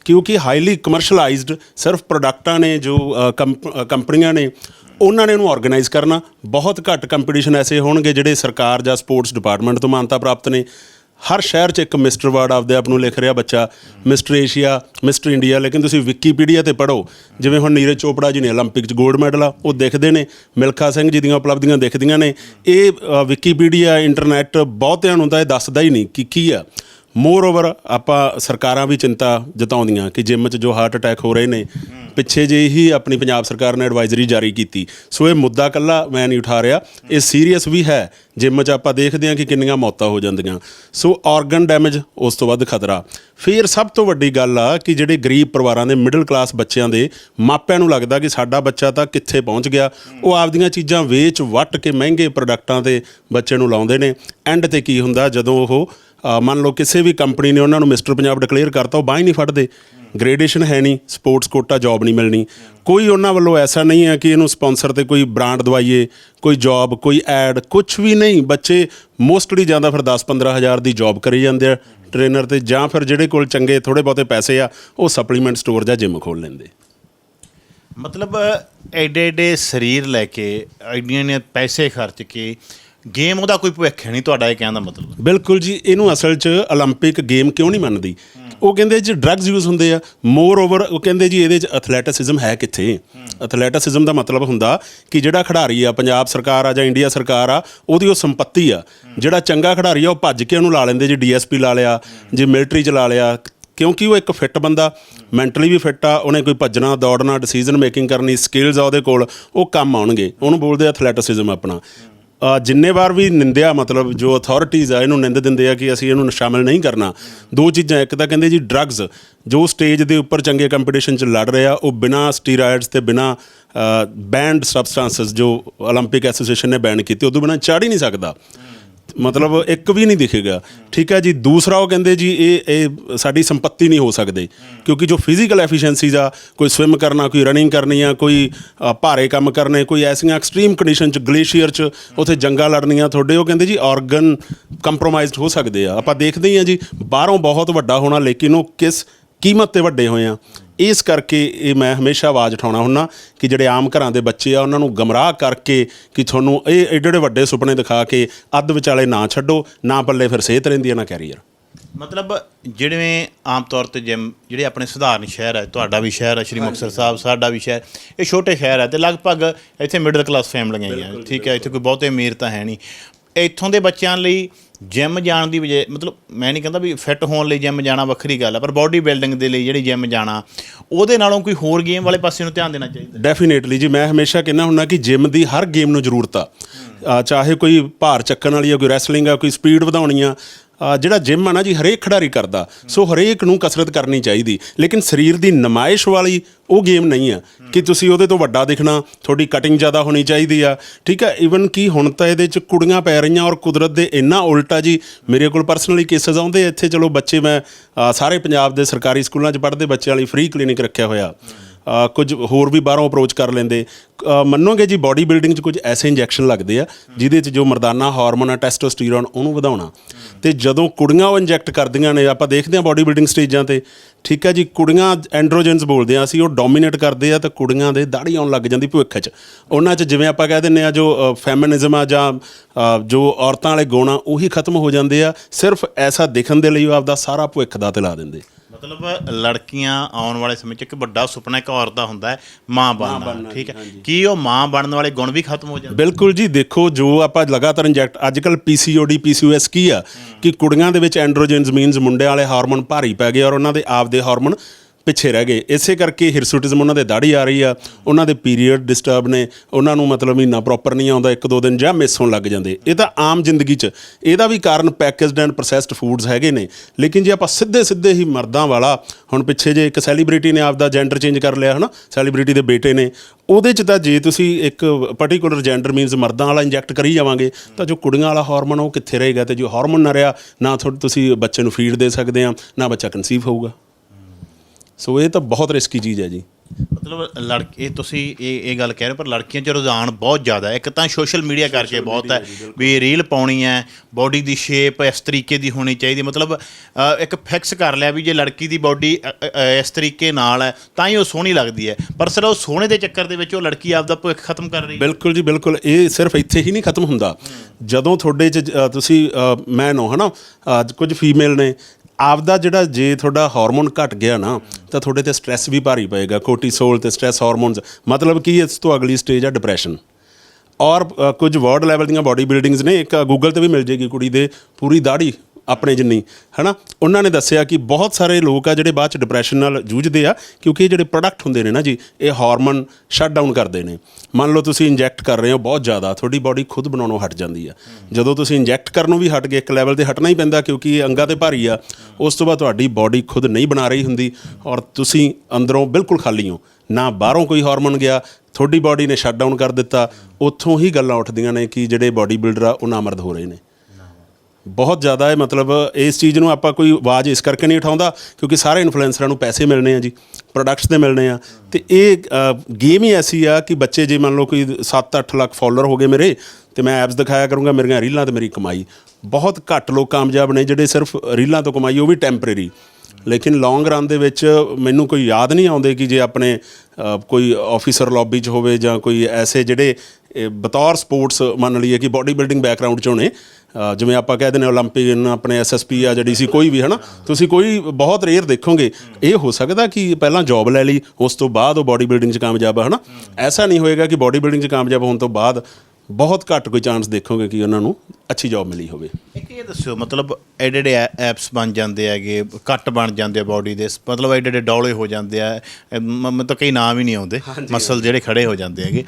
ਕਿਉਂਕਿ ਹਾਈਲੀ ਕਮਰਸ਼ਲਾਈਜ਼ਡ ਸਿਰਫ ਪ੍ਰੋਡਕਟਾਂ ਨੇ ਜੋ ਕੰਪਨੀਆਂ ਨੇ, ਉਹਨਾਂ ਨੇ ਇਹਨੂੰ ਆਰਗੇਨਾਈਜ਼ ਕਰਨਾ। ਬਹੁਤ ਘੱਟ ਕੰਪੀਟੀਸ਼ਨ ਐਸੇ ਹੋਣਗੇ ਜਿਹੜੇ ਸਰਕਾਰ ਜਾਂ ਸਪੋਰਟਸ ਡਿਪਾਰਟਮੈਂਟ ਤੋਂ ਮਾਨਤਾ ਪ੍ਰਾਪਤ ਨੇ। ਹਰ ਸ਼ਹਿਰ 'ਚ ਇੱਕ ਮਿਸਟਰ ਵਰਡ ਆਪਦੇ ਆਪ ਨੂੰ ਲਿਖ ਰਿਹਾ ਬੱਚਾ ਮਿਸਟਰ ਏਸ਼ੀਆ ਮਿਸਟਰ ਇੰਡੀਆ ਲੇਕਿਨ ਤੁਸੀਂ ਵਿਕੀਪੀਡੀਆ ਤੇ ਪੜੋ ਜਿਵੇਂ ਹੁਣ ਨੀਰਜ ਚੋਪੜਾ ਜੀ ਨੇ 올림픽 'ਚ 골ਡ ਮੈਡਲ ਆ, ਉਹ ਦੇਖਦੇ ਨੇ, ਮਿਲਖਾ ਸਿੰਘ ਜੀ ਦੀਆਂ ਉਪਲਬਧੀਆਂ ਦਿਖਦੀਆਂ ਨੇ। ਇਹ ਵਿਕੀਪੀਡੀਆ ਇੰਟਰਨੈਟ ਬਹੁਤਿਆਂ ਨੂੰ ਤਾਂ ਇਹ ਦੱਸਦਾ ਹੀ ਨਹੀਂ ਕਿ ਕੀ ਆ। ਮੋਰ ਓਵਰ ਆਪਾਂ ਸਰਕਾਰਾਂ ਵੀ ਚਿੰਤਾ ਜਤਾਉਂਦੀਆਂ ਕਿ ਜਿਮ 'ਚ ਜੋ ਹਾਰਟ ਅਟੈਕ ਹੋ ਰਹੇ ਨੇ, ਪਿੱਛੇ ਜੇ ਹੀ ਆਪਣੀ ਪੰਜਾਬ ਸਰਕਾਰ ਨੇ ਐਡਵਾਈਜ਼ਰੀ ਜਾਰੀ ਕੀਤੀ। ਸੋ ਇਹ ਮੁੱਦਾ ਕੱਲਾ ਮੈਂ ਨਹੀਂ ਉਠਾ ਰਿਹਾ, ਇਹ ਸੀਰੀਅਸ ਵੀ ਹੈ। ਜਿਮ 'ਚ ਆਪਾਂ ਦੇਖਦੇ ਹਾਂ ਕਿ ਕਿੰਨੀਆਂ ਮੌਤਾਂ ਹੋ ਜਾਂਦੀਆਂ। ਸੋ ਆਰਗਨ ਡੈਮੇਜ ਉਸ ਤੋਂ ਵੱਧ ਖਤਰਾ। ਫਿਰ ਸਭ ਤੋਂ ਵੱਡੀ ਗੱਲ ਆ ਕਿ ਜਿਹੜੇ ਗਰੀਬ ਪਰਿਵਾਰਾਂ ਦੇ ਮਿਡਲ ਕਲਾਸ ਬੱਚਿਆਂ ਦੇ ਮਾਪਿਆਂ ਨੂੰ ਲੱਗਦਾ ਕਿ ਸਾਡਾ ਬੱਚਾ ਤਾਂ ਕਿੱਥੇ ਪਹੁੰਚ ਗਿਆ, ਉਹ ਆਪਦੀਆਂ ਚੀਜ਼ਾਂ ਵੇਚ ਵੱਟ ਕੇ ਮਹਿੰਗੇ ਪ੍ਰੋਡਕਟਾਂ ਤੇ ਬੱਚੇ ਨੂੰ ਲਾਉਂਦੇ ਨੇ। ਐਂਡ ਤੇ ਕੀ ਹੁੰਦਾ? ਜਦੋਂ ਉਹ ਅ, ਮੰਨ ਲਓ ਕਿਸੇ ਵੀ ਕੰਪਨੀ ਨੇ ਉਹਨਾਂ ਨੂੰ ਮਿਸਟਰ ਪੰਜਾਬ ਡਿਕਲੇਅਰ ਕਰਤਾ ਉਹ ਬਾਹ ਹੀ ਨਹੀਂ ਫੜਦੇ। ਗ੍ਰੇਡੇਸ਼ਨ ਹੈ ਨਹੀਂ ਸਪੋਰਟਸ ਕੋਟਾ ਜੌਬ ਨਹੀਂ ਮਿਲਣੀ। ਕੋਈ ਉਹਨਾਂ ਵੱਲੋਂ ਐਸਾ ਨਹੀਂ ਹੈ ਕਿ ਇਹਨੂੰ ਸਪਾਂਸਰ ਤੇ ਕੋਈ ਬ੍ਰਾਂਡ ਦਵਾਈਏ ਕੋਈ ਜੌਬ ਕੋਈ ਐਡ ਕੁਝ ਵੀ ਨਹੀਂ। ਬੱਚੇ ਮੋਸਟਲੀ ਜਾਂਦਾ ਫਿਰ 10-15 ਹਜ਼ਾਰ ਦੀ ਜੌਬ ਕਰੀ ਜਾਂਦੇ ਆ ਟ੍ਰੇਨਰ ਤੇ ਜਾਂ ਫਿਰ ਜਿਹੜੇ ਕੋਲ ਚੰਗੇ ਥੋੜੇ ਬਹੁਤੇ ਪੈਸੇ ਆ ਉਹ ਸਪਲੀਮੈਂਟ ਸਟੋਰ ਜਾਂ ਜਿਮ ਖੋਲ ਲੈਂਦੇ। ਮਤਲਬ ਐਡੇ ਐਡੇ ਸਰੀਰ ਲੈ ਕੇ ਐਡੀਆਂ ਨੇ ਪੈਸੇ ਖਰਚ ਕੇ ਗੇਮ ਉਹਦਾ ਕੋਈ ਭਵਿੱਖ ਹੈ ਨਹੀਂ ਤੁਹਾਡਾ ਇਹ ਕਹਿਣ ਦਾ ਮਤਲਬ ਬਿਲਕੁਲ ਜੀ ਇਹਨੂੰ ਅਸਲ 'ਚ 올림픽 ਗੇਮ ਕਿਉਂ ਨਹੀਂ ਮੰਨਦੀ ਉਹ ਕਹਿੰਦੇ ਜੀ ਡਰੱਗਸ ਯੂਜ਼ ਹੁੰਦੇ ਆ ਮੋਰ ਓਵਰ ਉਹ ਕਹਿੰਦੇ ਜੀ ਇਹਦੇ 'ਚ ਐਥਲੈਟਿਸਿਜ਼ਮ ਹੈ ਕਿੱਥੇ ਐਥਲੈਟਿਸਿਜ਼ਮ ਦਾ ਮਤਲਬ ਹੁੰਦਾ ਕਿ ਜਿਹੜਾ ਖਿਡਾਰੀ ਆ ਪੰਜਾਬ ਸਰਕਾਰ ਆ ਜਾਂ ਇੰਡੀਆ ਸਰਕਾਰ ਆ ਉਹਦੀ ਉਹ ਸੰਪਤੀ ਆ ਜਿਹੜਾ ਚੰਗਾ ਖਿਡਾਰੀ ਆ ਉਹ ਭੱਜ ਕੇ ਉਹਨੂੰ ਲਾ ਲੈਂਦੇ ਜੀ ਡੀਐਸਪੀ ਲਾ ਲਿਆ ਜੇ ਮਿਲਟਰੀ ਚ ਲਾ ਲਿਆ ਕਿਉਂਕਿ ਉਹ ਇੱਕ ਫਿੱਟ ਬੰਦਾ ਮੈਂਟਲੀ ਵੀ ਫਿੱਟ ਆ ਉਹਨੇ ਕੋਈ ਭੱਜਣਾ ਦੌੜਨਾ ਡਿਸੀਜਨ ਮੇਕਿੰਗ ਕਰਨੀ ਸਕਿੱਲਸ ਆ ਉਹਦੇ ਕੋਲ ਉਹ ਕੰਮ ਆਉਣਗੇ ਉਹਨੂੰ ਬੋਲਦੇ ਐਥਲੈਟਿਸਿਜ਼ਮ ਆਪਣਾ ਅ, ਜਿੰਨੇ ਵਾਰ ਵੀ ਨਿੰਦਿਆ ਮਤਲਬ ਜੋ ਅਥਾਰਟੀਜ਼ ਆ ਇਹਨੂੰ ਨਿੰਦ ਦਿੰਦੇ ਆ ਕਿ ਅਸੀਂ ਇਹਨੂੰ ਸ਼ਾਮਿਲ ਨਹੀਂ ਕਰਨਾ ਦੋ ਚੀਜ਼ਾਂ ਇੱਕ ਤਾਂ ਕਹਿੰਦੇ ਜੀ ਡਰੱਗਸ ਜੋ ਸਟੇਜ ਦੇ ਉੱਪਰ ਚੰਗੇ ਕੰਪੀਟੀਸ਼ਨ 'ਚ ਲੜ ਰਹੇ ਆ ਉਹ ਬਿਨਾ ਸਟੀਰਾਇਡਸ ਤੇ ਬਿਨਾ ਬੈਂਡ ਸਬਸਟੈਂਸਸ ਜੋ 올림픽 ਐਸੋਸੀਏਸ਼ਨ ਨੇ ਬੈਨ ਕੀਤੀ ਉਦੋਂ ਬਿਨਾ ਚੜ ਹੀ ਨਹੀਂ ਸਕਦਾ ਮਤਲਬ ਇੱਕ ਵੀ ਨਹੀਂ ਦਿਖੇਗਾ। ਠੀਕ ਹੈ ਜੀ ਦੂਸਰਾ ਉਹ ਕਹਿੰਦੇ ਜੀ ਇਹ ਇਹ ਸਾਡੀ ਸੰਪਤੀ ਨਹੀਂ ਹੋ ਸਕਦੇ। ਕਿਉਂਕਿ ਜੋ ਫਿਜ਼ੀਕਲ ਐਫੀਸ਼ੀਐਂਸੀਜ਼ ਆ ਕੋਈ ਸਵਿਮ ਕਰਨਾ ਕੋਈ ਰਨਿੰਗ ਕਰਨੀ ਆ ਕੋਈ ਅ, ਭਾਰੇ ਕੰਮ ਕਰਨੇ ਕੋਈ ਐਸੀਆਂ ਐਕਸਟ੍ਰੀਮ ਕੰਡੀਸ਼ਨ ਚ ਗਲੇਸ਼ੀਅਰ ਚ ਉਥੇ ਜੰਗਾਂ ਲੜਨੀਆਂ ਤੁਹਾਡੇ ਉਹ ਕਹਿੰਦੇ ਜੀ ਆਰਗਨ ਕੰਪਰੋਮਾਈਜ਼ਡ ਹੋ ਸਕਦੇ ਆ। ਆਪਾਂ ਦੇਖਦੇ ਹੀ ਆ ਜੀ ਬਾਹਰੋਂ ਬਹੁਤ ਵੱਡਾ ਹੋਣਾ ਲੇਕਿਨ ਉਹ ਕਿਸ ਕੀਮਤ ਤੇ ਵੱਡੇ ਹੋਏ ਆ। ਇਸ ਕਰਕੇ ਇਹ ਮੈਂ ਹਮੇਸ਼ਾ ਆਵਾਜ਼ ਉਠਾਉਣਾ ਹੁੰਨਾ ਕਿ ਜਿਹੜੇ ਆਮ ਘਰਾਂ ਦੇ ਬੱਚੇ ਆ ਉਹਨਾਂ ਨੂੰ ਗਮਰਾਹ ਕਰਕੇ ਕਿ ਤੁਹਾਨੂੰ ਇਹ ਏਡੇ ਏਡੇ ਵੱਡੇ ਸੁਪਨੇ ਦਿਖਾ ਕੇ ਅੱਧ ਵਿਚਾਲੇ ਨਾ ਛੱਡੋ ਨਾ ਪੱਲੇ ਫਿਰ ਸਿਹਤ ਰਹਿੰਦੀ ਹੈ ਨਾ ਕੈਰੀਅਰ। ਮਤਲਬ ਜਿਵੇਂ ਆਮ ਤੌਰ ਤੇ ਜਿਮ ਜਿਹੜੇ ਆਪਣੇ ਸਧਾਰਨ ਸ਼ਹਿਰ ਹੈ ਤੁਹਾਡਾ ਵੀ ਸ਼ਹਿਰ ਹੈ ਸ਼੍ਰੀ ਮੁਕਤਸਰ ਸਾਹਿਬ ਸਾਡਾ ਵੀ ਸ਼ਹਿਰ ਇਹ ਛੋਟੇ ਸ਼ਹਿਰ ਹੈ ਤੇ ਲਗਭਗ ਇੱਥੇ ਮਿਡਲ ਕਲਾਸ ਫੈਮਲੀਆਂ ਹੀ ਆ ਠੀਕ ਹੈ ਇੱਥੇ ਕੋਈ ਬਹੁਤੇ ਅਮੀਰ ਤਾਂ ਹੈ ਨਹੀਂ। ਇੱਥੋਂ ਦੇ ਬੱਚਿਆਂ ਲਈ ਜਿਮ ਜਾਣ ਦੀ ਬਜਾਏ, ਮਤਲਬ ਮੈਂ ਨਹੀਂ ਕਹਿੰਦਾ ਵੀ ਫਿੱਟ ਹੋਣ ਲਈ ਜਿਮ ਜਾਣਾ ਵੱਖਰੀ ਗੱਲ ਆ, ਪਰ ਬਾਡੀ ਬਿਲਡਿੰਗ ਦੇ ਲਈ ਜਿਹੜੀ ਜਿਮ ਜਾਣਾ, ਉਹਦੇ ਨਾਲੋਂ ਕੋਈ ਹੋਰ ਗੇਮ ਵਾਲੇ ਪਾਸੇ ਨੂੰ ਧਿਆਨ ਦੇਣਾ ਚਾਹੀਦਾ। ਡੈਫੀਨੇਟਲੀ ਜੀ, ਮੈਂ ਹਮੇਸ਼ਾ ਕਹਿੰਦਾ ਹੁੰਦਾ ਕਿ ਜਿਮ ਦੀ ਹਰ ਗੇਮ ਨੂੰ ਜ਼ਰੂਰਤ ਆ। ਚਾਹੇ ਕੋਈ ਭਾਰ ਚੱਕਣ ਵਾਲੀ ਆ, ਕੋਈ ਰੈਸਲਿੰਗ ਆ, ਕੋਈ ਸਪੀਡ ਵਧਾਉਣੀ ਆ ਜਿਹੜਾ ਜਿਮ ਆ ਨਾ ਜੀ, ਹਰੇਕ ਖਿਡਾਰੀ ਕਰਦਾ। ਸੋ ਹਰੇਕ ਨੂੰ ਕਸਰਤ ਕਰਨੀ ਚਾਹੀਦੀ। ਲੇਕਿਨ ਸਰੀਰ ਦੀ ਨਮਾਇਸ਼ ਵਾਲੀ ਉਹ ਗੇਮ ਨਹੀਂ ਆ। ਕਿ ਤੁਸੀਂ ਉਹਦੇ ਤੋਂ ਵੱਡਾ ਦਿਖਣਾ, ਤੁਹਾਡੀ ਕਟਿੰਗ ਜ਼ਿਆਦਾ ਹੋਣੀ ਚਾਹੀਦੀ ਆ। ਠੀਕ ਆ ਈਵਨ ਕਿ ਹੁਣ ਤਾਂ ਇਹਦੇ ਚ ਕੁੜੀਆਂ ਪੈ ਰਹੀਆਂ ਔਰ ਕੁਦਰਤ ਦੇ ਇੰਨਾ ਉਲਟਾ ਜੀ, ਮੇਰੇ ਕੋਲ ਪਰਸਨਲੀ ਕੇਸਸ ਆਉਂਦੇ ਇੱਥੇ। ਚਲੋ ਬੱਚੇ ਮੈਂ ਸਾਰੇ ਪੰਜਾਬ ਦੇ ਸਰਕਾਰੀ ਸਕੂਲਾਂ 'ਚ ਪੜ੍ਹਦੇ, ਬੱਚਿਆਂ ਲਈ ਫ੍ਰੀ ਕਲੀਨਿਕ ਰੱਖਿਆ ਹੋਇਆ। ਕੁਝ ਹੋਰ ਵੀ ਬਾਹਰੋਂ ਅਪਰੋਚ ਕਰ ਲੈਂਦੇ। ਮੰਨੋਗੇ ਜੀ ਬਾਡੀ ਬਿਲਡਿੰਗ 'ਚ ਕੁਝ ਐਸੇ ਇੰਜੈਕਸ਼ਨ ਲੱਗਦੇ ਆ, ਜਿਹਦੇ 'ਚ ਜੋ ਮਰਦਾਨਾ ਹਾਰਮੋਨ ਆ ਟੈਸਟੋਸਟੀਰੋਨ ਉਹਨੂੰ ਵਧਾਉਣਾ। ਤੇ ਜਦੋਂ ਕੁੜੀਆਂ ਉਹ ਇੰਜੈਕਟ ਕਰਦੀਆਂ ਨੇ, ਆਪਾਂ ਦੇਖਦੇ ਆ ਬਾਡੀ ਬਿਲਡਿੰਗ ਸਟੇਜਾਂ ਤੇ, ਠੀਕ ਹੈ ਜੀ, ਕੁੜੀਆਂ ਐਂਡਰੋਜਨਸ ਬੋਲਦੇ ਆ ਅਸੀਂ, ਉਹ ਡੋਮੀਨੇਟ ਕਰਦੇ ਆ ਤਾਂ ਕੁੜੀਆਂ ਦੇ ਦਾੜੀ ਆਉਣ ਲੱਗ ਜਾਂਦੀ ਭਵਿੱਖ 'ਚ। ਉਹਨਾਂ 'ਚ ਜਿਵੇਂ ਆਪਾਂ ਕਹਿ ਦਿੰਨੇ ਆ ਜੋ ਫੈਮਿਨਿਜ਼ਮ ਆ ਜਾਂ ਜੋ ਔਰਤਾਂ ਵਾਲੇ ਗੁਣ ਆ, ਉਹੀ ਖਤਮ ਹੋ ਜਾਂਦੇ ਆ, ਸਿਰਫ ਐਸਾ ਦਿਖਣ ਦੇ ਲਈ ਉਹ ਆਪਦਾ ਸਾਰਾ ਭਵਿੱਖ ਦਾ ਤੇ ਲਾ ਦਿੰਦੇ। ਮਤਲਬ ਲੜਕੀਆਂ ਆਉਣ ਵਾਲੇ ਸਮੇਂ 'ਚ ਇੱਕ ਵੱਡਾ ਸੁਪਨਾ ਇੱਕ ਔਰਤ ਦਾ ਹੁੰਦਾ ਹੈ ਮਾਂ ਬਣਨਾ ਠੀਕ ਹੈ। ਕੀ ਉਹ ਮਾਂ ਬਣਨ ਵਾਲੇ ਗੁਣ ਵੀ ਖਤਮ ਹੋ ਜਾਂਦੇ? ਬਿਲਕੁਲ ਜੀ ਦੇਖੋ ਜੋ ਆਪਾਂ ਲਗਾਤਾਰ ਇੰਜੈਕਟ ਅੱਜ ਕੱਲ ਪੀਸੀਓਡੀ ਪੀਸੀਓਐਸ ਕੀ ਆ? ਕਿ ਕੁੜੀਆਂ ਦੇ ਵਿੱਚ ਐਂਡਰੋਜਨਸ ਮੀਨਸ ਮੁੰਡਿਆਂ ਵਾਲੇ ਹਾਰਮੋਨ ਭਾਰੀ ਪੈ ਗਏ ਔਰ ਉਹਨਾਂ ਦੇ ਆਪਦੇ ਹਾਰਮੋਨ ਪਿੱਛੇ ਰਹਿ ਗਏ। ਇਸੇ ਕਰਕੇ ਹਿਰਸੂਟਿਜ਼ਮ ਉਹਨਾਂ ਦੇ ਦਾੜੀ ਆ ਰਹੀ ਆ। ਉਹਨਾਂ ਦੇ ਪੀਰੀਅਡ ਡਿਸਟਰਬ ਨੇ। ਉਹਨਾਂ ਨੂੰ ਮਤਲਬ ਮਹੀਨਾ ਪ੍ਰੋਪਰ ਨਹੀਂ ਆਉਂਦਾ, ਇੱਕ ਦੋ ਦਿਨ ਜਾਂ ਮਿਸ ਹੋਣ ਲੱਗ ਜਾਂਦੇ। ਇਹ ਤਾਂ ਆਮ ਜ਼ਿੰਦਗੀ 'ਚ। ਇਹਦਾ ਵੀ ਕਾਰਨ ਪੈਕੇਜਡ ਐਂਡ ਪ੍ਰੋਸੈਸਡ ਫੂਡਸ ਹੈਗੇ ਨੇ। ਲੇਕਿਨ ਜੇ ਆਪਾਂ ਸਿੱਧੇ ਸਿੱਧੇ ਹੀ ਮਰਦਾਂ ਵਾਲਾ, ਹੁਣ ਪਿੱਛੇ ਜੇ ਇੱਕ ਸੈਲੀਬ੍ਰਿਟੀ ਨੇ ਆਪਦਾ ਜੈਂਡਰ ਚੇਂਜ ਕਰ ਲਿਆ, ਹਨਾ? ਸੈਲੀਬ੍ਰਿਟੀ ਦੇ ਬੇਟੇ ਨੇ। ਉਹਦੇ 'ਚ ਤਾਂ ਜੇ ਤੁਸੀਂ ਇੱਕ ਪਾਰਟਿਕੂਲਰ ਜੈਂਡਰ ਮੀਨਸ ਮਰਦਾਂ ਵਾਲਾ ਇੰਜੈਕਟ ਕਰੀ ਜਾਵਾਂਗੇ, ਤਾਂ ਜੋ ਕੁੜੀਆਂ ਵਾਲਾ ਹਾਰਮੋਨ ਉਹ ਕਿੱਥੇ ਰਹੇਗਾ ਤੇ ਜੋ ਹਾਰਮੋਨ ਨਾ ਰਿਹਾ, ਨਾ ਤੁਹਾਡੇ ਤੁਸੀਂ ਬੱਚੇ ਨੂੰ ਫੀਡ ਦੇ ਸਕਦੇ ਆ, ਨਾ ਬੱਚਾ ਕਨਸੀਵ ਹੋਊਗਾ। ਸੋ ਇਹ ਤਾਂ ਬਹੁਤ ਰਿਸਕੀ ਚੀਜ਼ ਹੈ ਜੀ। ਮਤਲਬ ਲੜਕੇ ਤੁਸੀਂ ਇਹ ਇਹ ਗੱਲ ਕਹਿ ਰਹੇ ਹੋ, ਪਰ ਲੜਕੀਆਂ 'ਚ ਰੁਝਾਨ ਬਹੁਤ ਜ਼ਿਆਦਾ ਹੈ। ਇੱਕ ਤਾਂ ਸੋਸ਼ਲ ਮੀਡੀਆ ਕਰਕੇ ਬਹੁਤ ਹੈ ਵੀ ਰੀਲ ਪਾਉਣੀ ਹੈ ਬਾਡੀ ਦੀ ਸ਼ੇਪ ਇਸ ਤਰੀਕੇ ਦੀ ਹੋਣੀ ਚਾਹੀਦੀ ਮਤਲਬ ਅ, ਇੱਕ ਫਿਕਸ ਕਰ ਲਿਆ ਵੀ ਜੇ ਲੜਕੀ ਦੀ ਬਾਡੀ ਇਸ ਤਰੀਕੇ ਨਾਲ ਹੈ ਤਾਂ ਹੀ ਉਹ ਸੋਹਣੀ ਲੱਗਦੀ ਹੈ। ਪਰ ਸਰ ਉਹ ਸੋਹਣੇ ਦੇ ਚੱਕਰ ਦੇ ਵਿੱਚ ਉਹ ਲੜਕੀ ਆਪਦਾ ਭਵਿੱਖ ਖਤਮ ਕਰ ਰਹੀ ਹੈ। ਬਿਲਕੁਲ ਜੀ ਬਿਲਕੁਲ। ਇਹ ਸਿਰਫ ਇੱਥੇ ਹੀ ਨਹੀਂ ਖਤਮ ਹੁੰਦਾ। ਜਦੋਂ ਤੁਹਾਡੇ ਚ ਅ, ਤੁਸੀਂ ਮੈਨ ਹੋ ਹਨਾ ਅ, ਕੁਝ ਫੀਮੇਲ ਨੇ ਆਪਦਾ ਜਿਹੜਾ ਜੇ ਤੁਹਾਡਾ ਹਾਰਮੋਨ ਘਟ ਗਿਆ ਨਾ, ਤਾਂ ਤੁਹਾਡੇ ਤੇ ਸਟ੍ਰੈਸ ਵੀ ਭਾਰੀ ਪਏਗਾ ਕੋਰਟੀਸੋਲ ਤੇ ਸਟ੍ਰੈਸ ਹਾਰਮੋਨਸ ਮਤਲਬ ਕਿ ਇਸ ਤੋਂ ਅਗਲੀ ਸਟੇਜ ਆ ਡਿਪਰੈਸ਼ਨ ਔਰ ਕੁਝ ਵਰਡ ਲੈਵਲ ਦੀਆਂ ਬਾਡੀ ਬਿਲਡਿੰਗਸ ਨੇ, ਇੱਕ ਗੂਗਲ ਤੇ ਵੀ ਮਿਲ ਜੇਗੀ ਕੁੜੀ ਦੇ ਪੂਰੀ ਦਾੜੀ ਆਪਣੇ ਜਿੰਨੀ, ਹਨਾ? ਉਹਨਾਂ ਨੇ ਦੱਸਿਆ ਕਿ ਬਹੁਤ ਸਾਰੇ ਲੋਕ ਆ ਜਿਹੜੇ ਬਾਅਦ ਚ ਡਿਪਰੈਸ਼ਨ ਨਾਲ ਜੂਝਦੇ ਆ, ਕਿਉਂਕਿ ਇਹ ਜਿਹੜੇ ਪ੍ਰੋਡਕਟ ਹੁੰਦੇ ਨੇ ਨਾ ਜੀ, ਇਹ ਹਾਰਮੋਨ ਸ਼ਟ ਡਾਊਨ ਕਰਦੇ ਨੇ। ਮੰਨ ਲਓ ਤੁਸੀਂ ਇੰਜੈਕਟ ਕਰ ਰਹੇ ਹੋ ਬਹੁਤ ਜ਼ਿਆਦਾ, ਤੁਹਾਡੀ ਬਾਡੀ ਖੁਦ ਬਣਾਉਣੋਂ ਹਟ ਜਾਂਦੀ ਆ। ਜਦੋਂ ਤੁਸੀਂ ਇੰਜੈਕਟ ਕਰਨੋਂ ਵੀ ਹਟ ਗਏ, ਇੱਕ ਲੈਵਲ ਤੇ ਹਟਣਾ ਹੀ ਪੈਂਦਾ, ਕਿਉਂਕਿ ਇਹ ਅੰਗਾਂ ਤੇ ਭਾਰੀ ਆ, ਉਸ ਤੋਂ ਬਾਅਦ ਤੁਹਾਡੀ ਬਾਡੀ ਖੁਦ ਨਹੀਂ ਬਣਾ ਰਹੀ ਹੁੰਦੀ, ਔਰ ਤੁਸੀਂ ਅੰਦਰੋਂ ਬਿਲਕੁਲ ਖਾਲੀ ਹੋ। ਨਾ ਬਾਹਰੋਂ ਕੋਈ ਹਾਰਮੋਨ ਗਿਆ, ਤੁਹਾਡੀ ਬਾਡੀ ਨੇ ਸ਼ਟ ਡਾਊਨ ਕਰ ਦਿੱਤਾ। ਉੱਥੋਂ ਹੀ ਗੱਲਾਂ ਉੱਠਦੀਆਂ ਨੇ ਕਿ ਜਿਹੜੇ ਬਾਡੀ ਬਿਲਡਰ ਆ, ਉਹ ਨਾਮਰਦ ਹੋ ਰਹੇ ਨੇ। ਬਹੁਤ ਜ਼ਿਆਦਾ ਹੈ, ਮਤਲਬ ਇਸ ਚੀਜ਼ ਨੂੰ ਆਪਾਂ ਕੋਈ ਆਵਾਜ਼ ਇਸ ਕਰਕੇ ਨਹੀਂ ਉਠਾਉਂਦਾ ਕਿਉਂਕਿ ਸਾਰੇ ਇਨਫਲੂਐਂਸਰਾਂ ਨੂੰ ਪੈਸੇ ਮਿਲਣੇ ਆ ਜੀ ਪ੍ਰੋਡਕਟਸ ਦੇ ਮਿਲਣੇ ਆ। ਤੇ ਇਹ ਗੇਮ ਹੀ ਐਸੀ ਆ ਕਿ ਬੱਚੇ ਜੇ ਮੰਨ ਲਓ ਕੋਈ 7-8 ਲੱਖ ਫਾਲੋਅਰ ਹੋ ਗਏ ਮੇਰੇ, ਤੇ ਮੈਂ ਐਪਸ ਦਿਖਾਇਆ ਕਰੂੰਗਾ, ਮੇਰੀਆਂ ਰੀਲਾਂ ਤੇ ਮੇਰੀ ਕਮਾਈ। ਬਹੁਤ ਘੱਟ ਲੋਕ ਕਾਮਯਾਬ ਨੇ ਜਿਹੜੇ ਸਿਰਫ ਰੀਲਾਂ ਤੋਂ ਕਮਾਈ, ਉਹ ਵੀ ਟੈਂਪਰੇਰੀ ਲੇਕਿਨ ਲੌਂਗ ਰਨ ਦੇ ਵਿੱਚ ਮੈਨੂੰ ਕੋਈ ਯਾਦ ਨਹੀਂ ਆਉਂਦੇ ਕਿ ਜੇ ਆਪਣੇ ਕੋਈ ਆਫੀਸਰ ਲੌਬੀ 'ਚ ਹੋਵੇ ਜਾਂ ਕੋਈ ਐਸੇ ਜਿਹੜੇ ਇਹ ਬਤੌਰ ਸਪੋਰਟਸ ਮੰਨ ਲਈਏ ਕਿ ਬਾਡੀ ਬਿਲਡਿੰਗ ਬੈਕਗ੍ਰਾਉਂਡ 'ਚ ਹੋਣੇ ਅ, ਜਿਵੇਂ ਆਪਾਂ ਕਹਿ ਦਿੰਦੇ 올림픽 ਆਪਣੇ ਐਸਐਸਪੀ ਆ ਜਿਹੜੀ ਸੀ ਕੋਈ ਵੀ ਹਨਾ ਤੁਸੀਂ ਕੋਈ ਬਹੁਤ ਰੇਅਰ ਦੇਖੋਗੇ ਇਹ ਹੋ ਸਕਦਾ ਕਿ ਪਹਿਲਾਂ ਜੌਬ ਲੈ ਲਈ ਉਸ ਤੋਂ ਬਾਅਦ ਉਹ ਬਾਡੀ ਬਿਲਡਿੰਗ 'ਚ ਕਾਮਯਾਬ ਆ ਹਨਾ ਐਸਾ ਨਹੀਂ ਹੋਏਗਾ ਕਿ ਬਾਡੀ ਬਿਲਡਿੰਗ 'ਚ ਕਾਮਯਾਬ ਹੋਣ ਤੋਂ ਬਾਅਦ ਬਹੁਤ ਘੱਟ ਕੋਈ ਚਾਂਸ ਦੇਖੋਗੇ ਕਿ ਉਹਨਾਂ ਨੂੰ ਅੱਛੀ ਜੌਬ ਮਿਲੀ ਹੋਵੇ ਇੱਕ ਇਹ ਦੱਸਿਓ ਮਤਲਬ ਐਡੇ ਐਡੇ ਐਪਸ ਬਣ ਜਾਂਦੇ ਹੈਗੇ ਕੱਟ ਬਣ ਜਾਂਦੇ ਆ ਬਾਡੀ ਦੇ ਮਤਲਬ ਐਡੇ ਐਡੇ ਡੌਲੇ ਹੋ ਜਾਂਦੇ ਆ ਇਹ ਮ- ਮੈਨੂੰ ਤਾਂ ਕਈ ਨਾਮ ਹੀ ਨਹੀਂ ਆਉਂਦੇ ਮਸਲ ਜਿਹੜੇ ਖੜੇ ਹੋ ਜਾਂਦੇ ਹੈਗੇ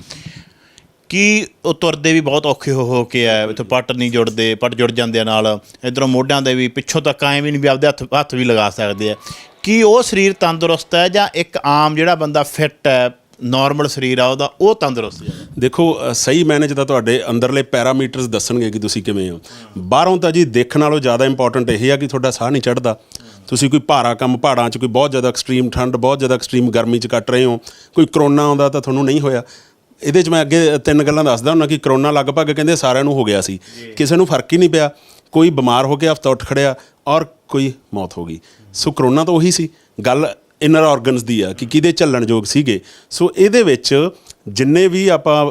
ਕੀ ਉਹ ਤੁਰਦੇ ਵੀ ਬਹੁਤ ਔਖੇ ਹੋ ਹੋ ਕੇ ਆ ਇੱਥੇ ਪੱਟ ਨਹੀਂ ਜੁੜਦੇ ਪੱਟ ਜੁੜ ਜਾਂਦੇ ਆ ਨਾਲ। ਇਧਰੋਂ ਮੋਢਿਆਂ ਦੇ ਵੀ ਪਿੱਛੋਂ ਤੱਕ ਐਂ ਵੀ ਨਹੀਂ ਵੀ ਆਪਦੇ ਹੱਥ ਹੱਥ ਵੀ ਲਗਾ ਸਕਦੇ ਆ। ਕੀ ਉਹ ਸਰੀਰ ਤੰਦਰੁਸਤ ਹੈ ਜਾਂ ਇੱਕ ਆਮ ਜਿਹੜਾ ਬੰਦਾ ਫਿੱਟ ਹੈ ਨਾਰਮਲ ਸਰੀਰ ਆ ਉਹਦਾ ਉਹ ਤੰਦਰੁਸਤ ਹੈ? ਦੇਖੋ ਅ, ਸਹੀ ਮੈਨੇਜ ਤਾਂ ਤੁਹਾਡੇ ਅੰਦਰਲੇ ਪੈਰਾਮੀਟਰਸ ਦੱਸਣਗੇ ਕਿ ਤੁਸੀਂ ਕਿਵੇਂ ਹੋ। ਬਾਹਰੋਂ ਤਾਂ ਜੀ ਦੇਖਣ ਨਾਲੋਂ ਜ਼ਿਆਦਾ ਇੰਪੋਰਟੈਂਟ ਇਹ ਆ ਕਿ ਤੁਹਾਡਾ ਸਾਹ ਨਹੀਂ ਚੜਦਾ ਤੁਸੀਂ ਕੋਈ ਭਾਰਾ ਕੰਮ ਪਹਾੜਾਂ 'ਚ ਕੋਈ ਬਹੁਤ ਜ਼ਿਆਦਾ ਐਕਸਟ੍ਰੀਮ ਠੰਡ ਬਹੁਤ ਜ਼ਿਆਦਾ ਐਕਸਟ੍ਰੀਮ ਗਰਮੀ 'ਚ ਕੱਟ ਰਹੇ ਹੋ। ਕੋਈ ਕਰੋਨਾ ਆਉਂਦਾ ਤਾਂ ਤੁਹਾਨੂੰ ਨਹੀਂ ਹੋਇਆ। ਇਹਦੇ 'ਚ ਮੈਂ ਅੱਗੇ ਤਿੰਨ ਗੱਲਾਂ ਦੱਸਦਾ ਹੁੰਦਾ ਕਿ ਕਰੋਨਾ ਲਗਭਗ ਕਹਿੰਦੇ ਸਾਰਿਆਂ ਨੂੰ ਹੋ ਗਿਆ ਸੀ। ਕਿਸੇ ਨੂੰ ਫ਼ਰਕ ਹੀ ਨਹੀਂ ਪਿਆ। ਕੋਈ ਬਿਮਾਰ ਹੋ ਕੇ ਹਫਤਾ ਉੱਠ ਖੜਿਆ ਔਰ ਕੋਈ ਮੌਤ ਹੋ ਗਈ। ਸੋ ਕਰੋਨਾ ਤਾਂ ਉਹੀ ਸੀ। ਗੱਲ ਇਨਰ ਆਰਗਨਸ ਦੀ ਆ ਕਿ ਕਿਹਦੇ ਚੱਲਣ ਯੋਗ ਸੀਗੇ। ਸੋ ਇਹਦੇ ਵਿੱਚ ਜਿੰਨੇ ਵੀ ਆਪਾਂ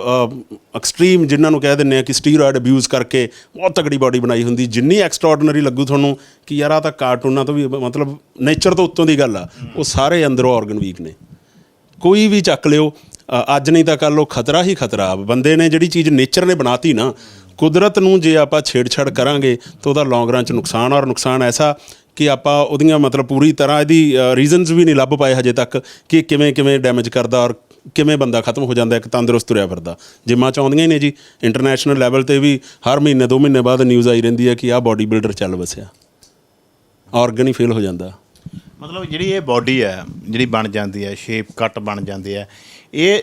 ਐਕਸਟ੍ਰੀਮ ਜਿਨ੍ਹਾਂ ਨੂੰ ਕਹਿ ਦਿੰਨੇ ਆ ਕਿ ਸਟੀਰੋਇਡ ਅਬਿਊਜ਼ ਕਰਕੇ ਬਹੁਤ ਤਗੜੀ ਬਾਡੀ ਬਣਾਈ ਹੁੰਦੀ ਜਿੰਨੀ ਐਕਸਟਰਾਆਰਡਨਰੀ ਲੱਗੂ ਤੁਹਾਨੂੰ ਕਿ ਯਾਰ ਆ ਤਾਂ ਕਾਰਟੂਨਾਂ ਤੋਂ ਵੀ ਮਤਲਬ ਨੇਚਰ ਤੋਂ ਉੱਤੋਂ ਦੀ ਗੱਲ ਆ ਉਹ ਸਾਰੇ ਅੰਦਰੋਂ ਆਰਗਨ ਵੀਕ ਨੇ। ਕੋਈ ਵੀ ਚੱਕ ਲਿਓ ਅੱਜ ਨਹੀਂ ਤਾਂ ਕੱਲ ਉਹ ਖਤਰਾ ਹੀ ਖਤਰਾ। ਬੰਦੇ ਨੇ ਜਿਹੜੀ ਚੀਜ਼ ਨੇਚਰ ਨੇ ਬਣਾਤੀ ਨਾ, ਕੁਦਰਤ ਨੂੰ ਜੇ ਆਪਾਂ ਛੇੜਛਾੜ ਕਰਾਂਗੇ ਤਾਂ ਉਹਦਾ ਲੌਂਗ ਰਨ ਚ ਨੁਕਸਾਨ, ਔਰ ਨੁਕਸਾਨ ਐਸਾ ਕਿ ਆਪਾਂ ਉਹਦੀਆਂ ਮਤਲਬ ਪੂਰੀ ਤਰ੍ਹਾਂ ਇਹਦੀ ਰੀਜ਼ਨਸ ਵੀ ਨਹੀਂ ਲੱਭ ਪਾਏ ਹਜੇ ਤੱਕ ਕਿ ਕਿਵੇਂ ਕਿਵੇਂ ਡੈਮੇਜ ਕਰਦਾ ਔਰ ਕਿਵੇਂ ਬੰਦਾ ਖਤਮ ਹੋ ਜਾਂਦਾ, ਇੱਕ ਤੰਦਰੁਸਤ ਤੁਰਿਆ ਫਿਰਦਾ। ਜਿੰਮਾਂ ਚ ਆਉਂਦੀਆਂ ਹੀ ਨੇ ਜੀ। ਇੰਟਰਨੈਸ਼ਨਲ ਲੈਵਲ ਤੇ ਵੀ ਹਰ ਮਹੀਨੇ, ਦੋ ਮਹੀਨੇ ਬਾਅਦ ਨਿਊਜ਼ ਆਈ ਰਹਿੰਦੀ ਹੈ ਕਿ ਆਹ ਬਾਡੀ ਬਿਲਡਰ ਚੱਲ ਵਸਿਆ। ਆਰਗਨ ਹੀ ਫੇਲ ਹੋ ਜਾਂਦਾ। ਮਤਲਬ ਜਿਹੜੀ ਇਹ ਬਾਡੀ ਹੈ, ਜਿਹੜੀ ਬਣ ਜਾਂਦੀ ਹੈ ਸ਼ੇਪ ਕੱਟ ਬਣ ਜਾਂਦੀ ਹੈ ਇਹ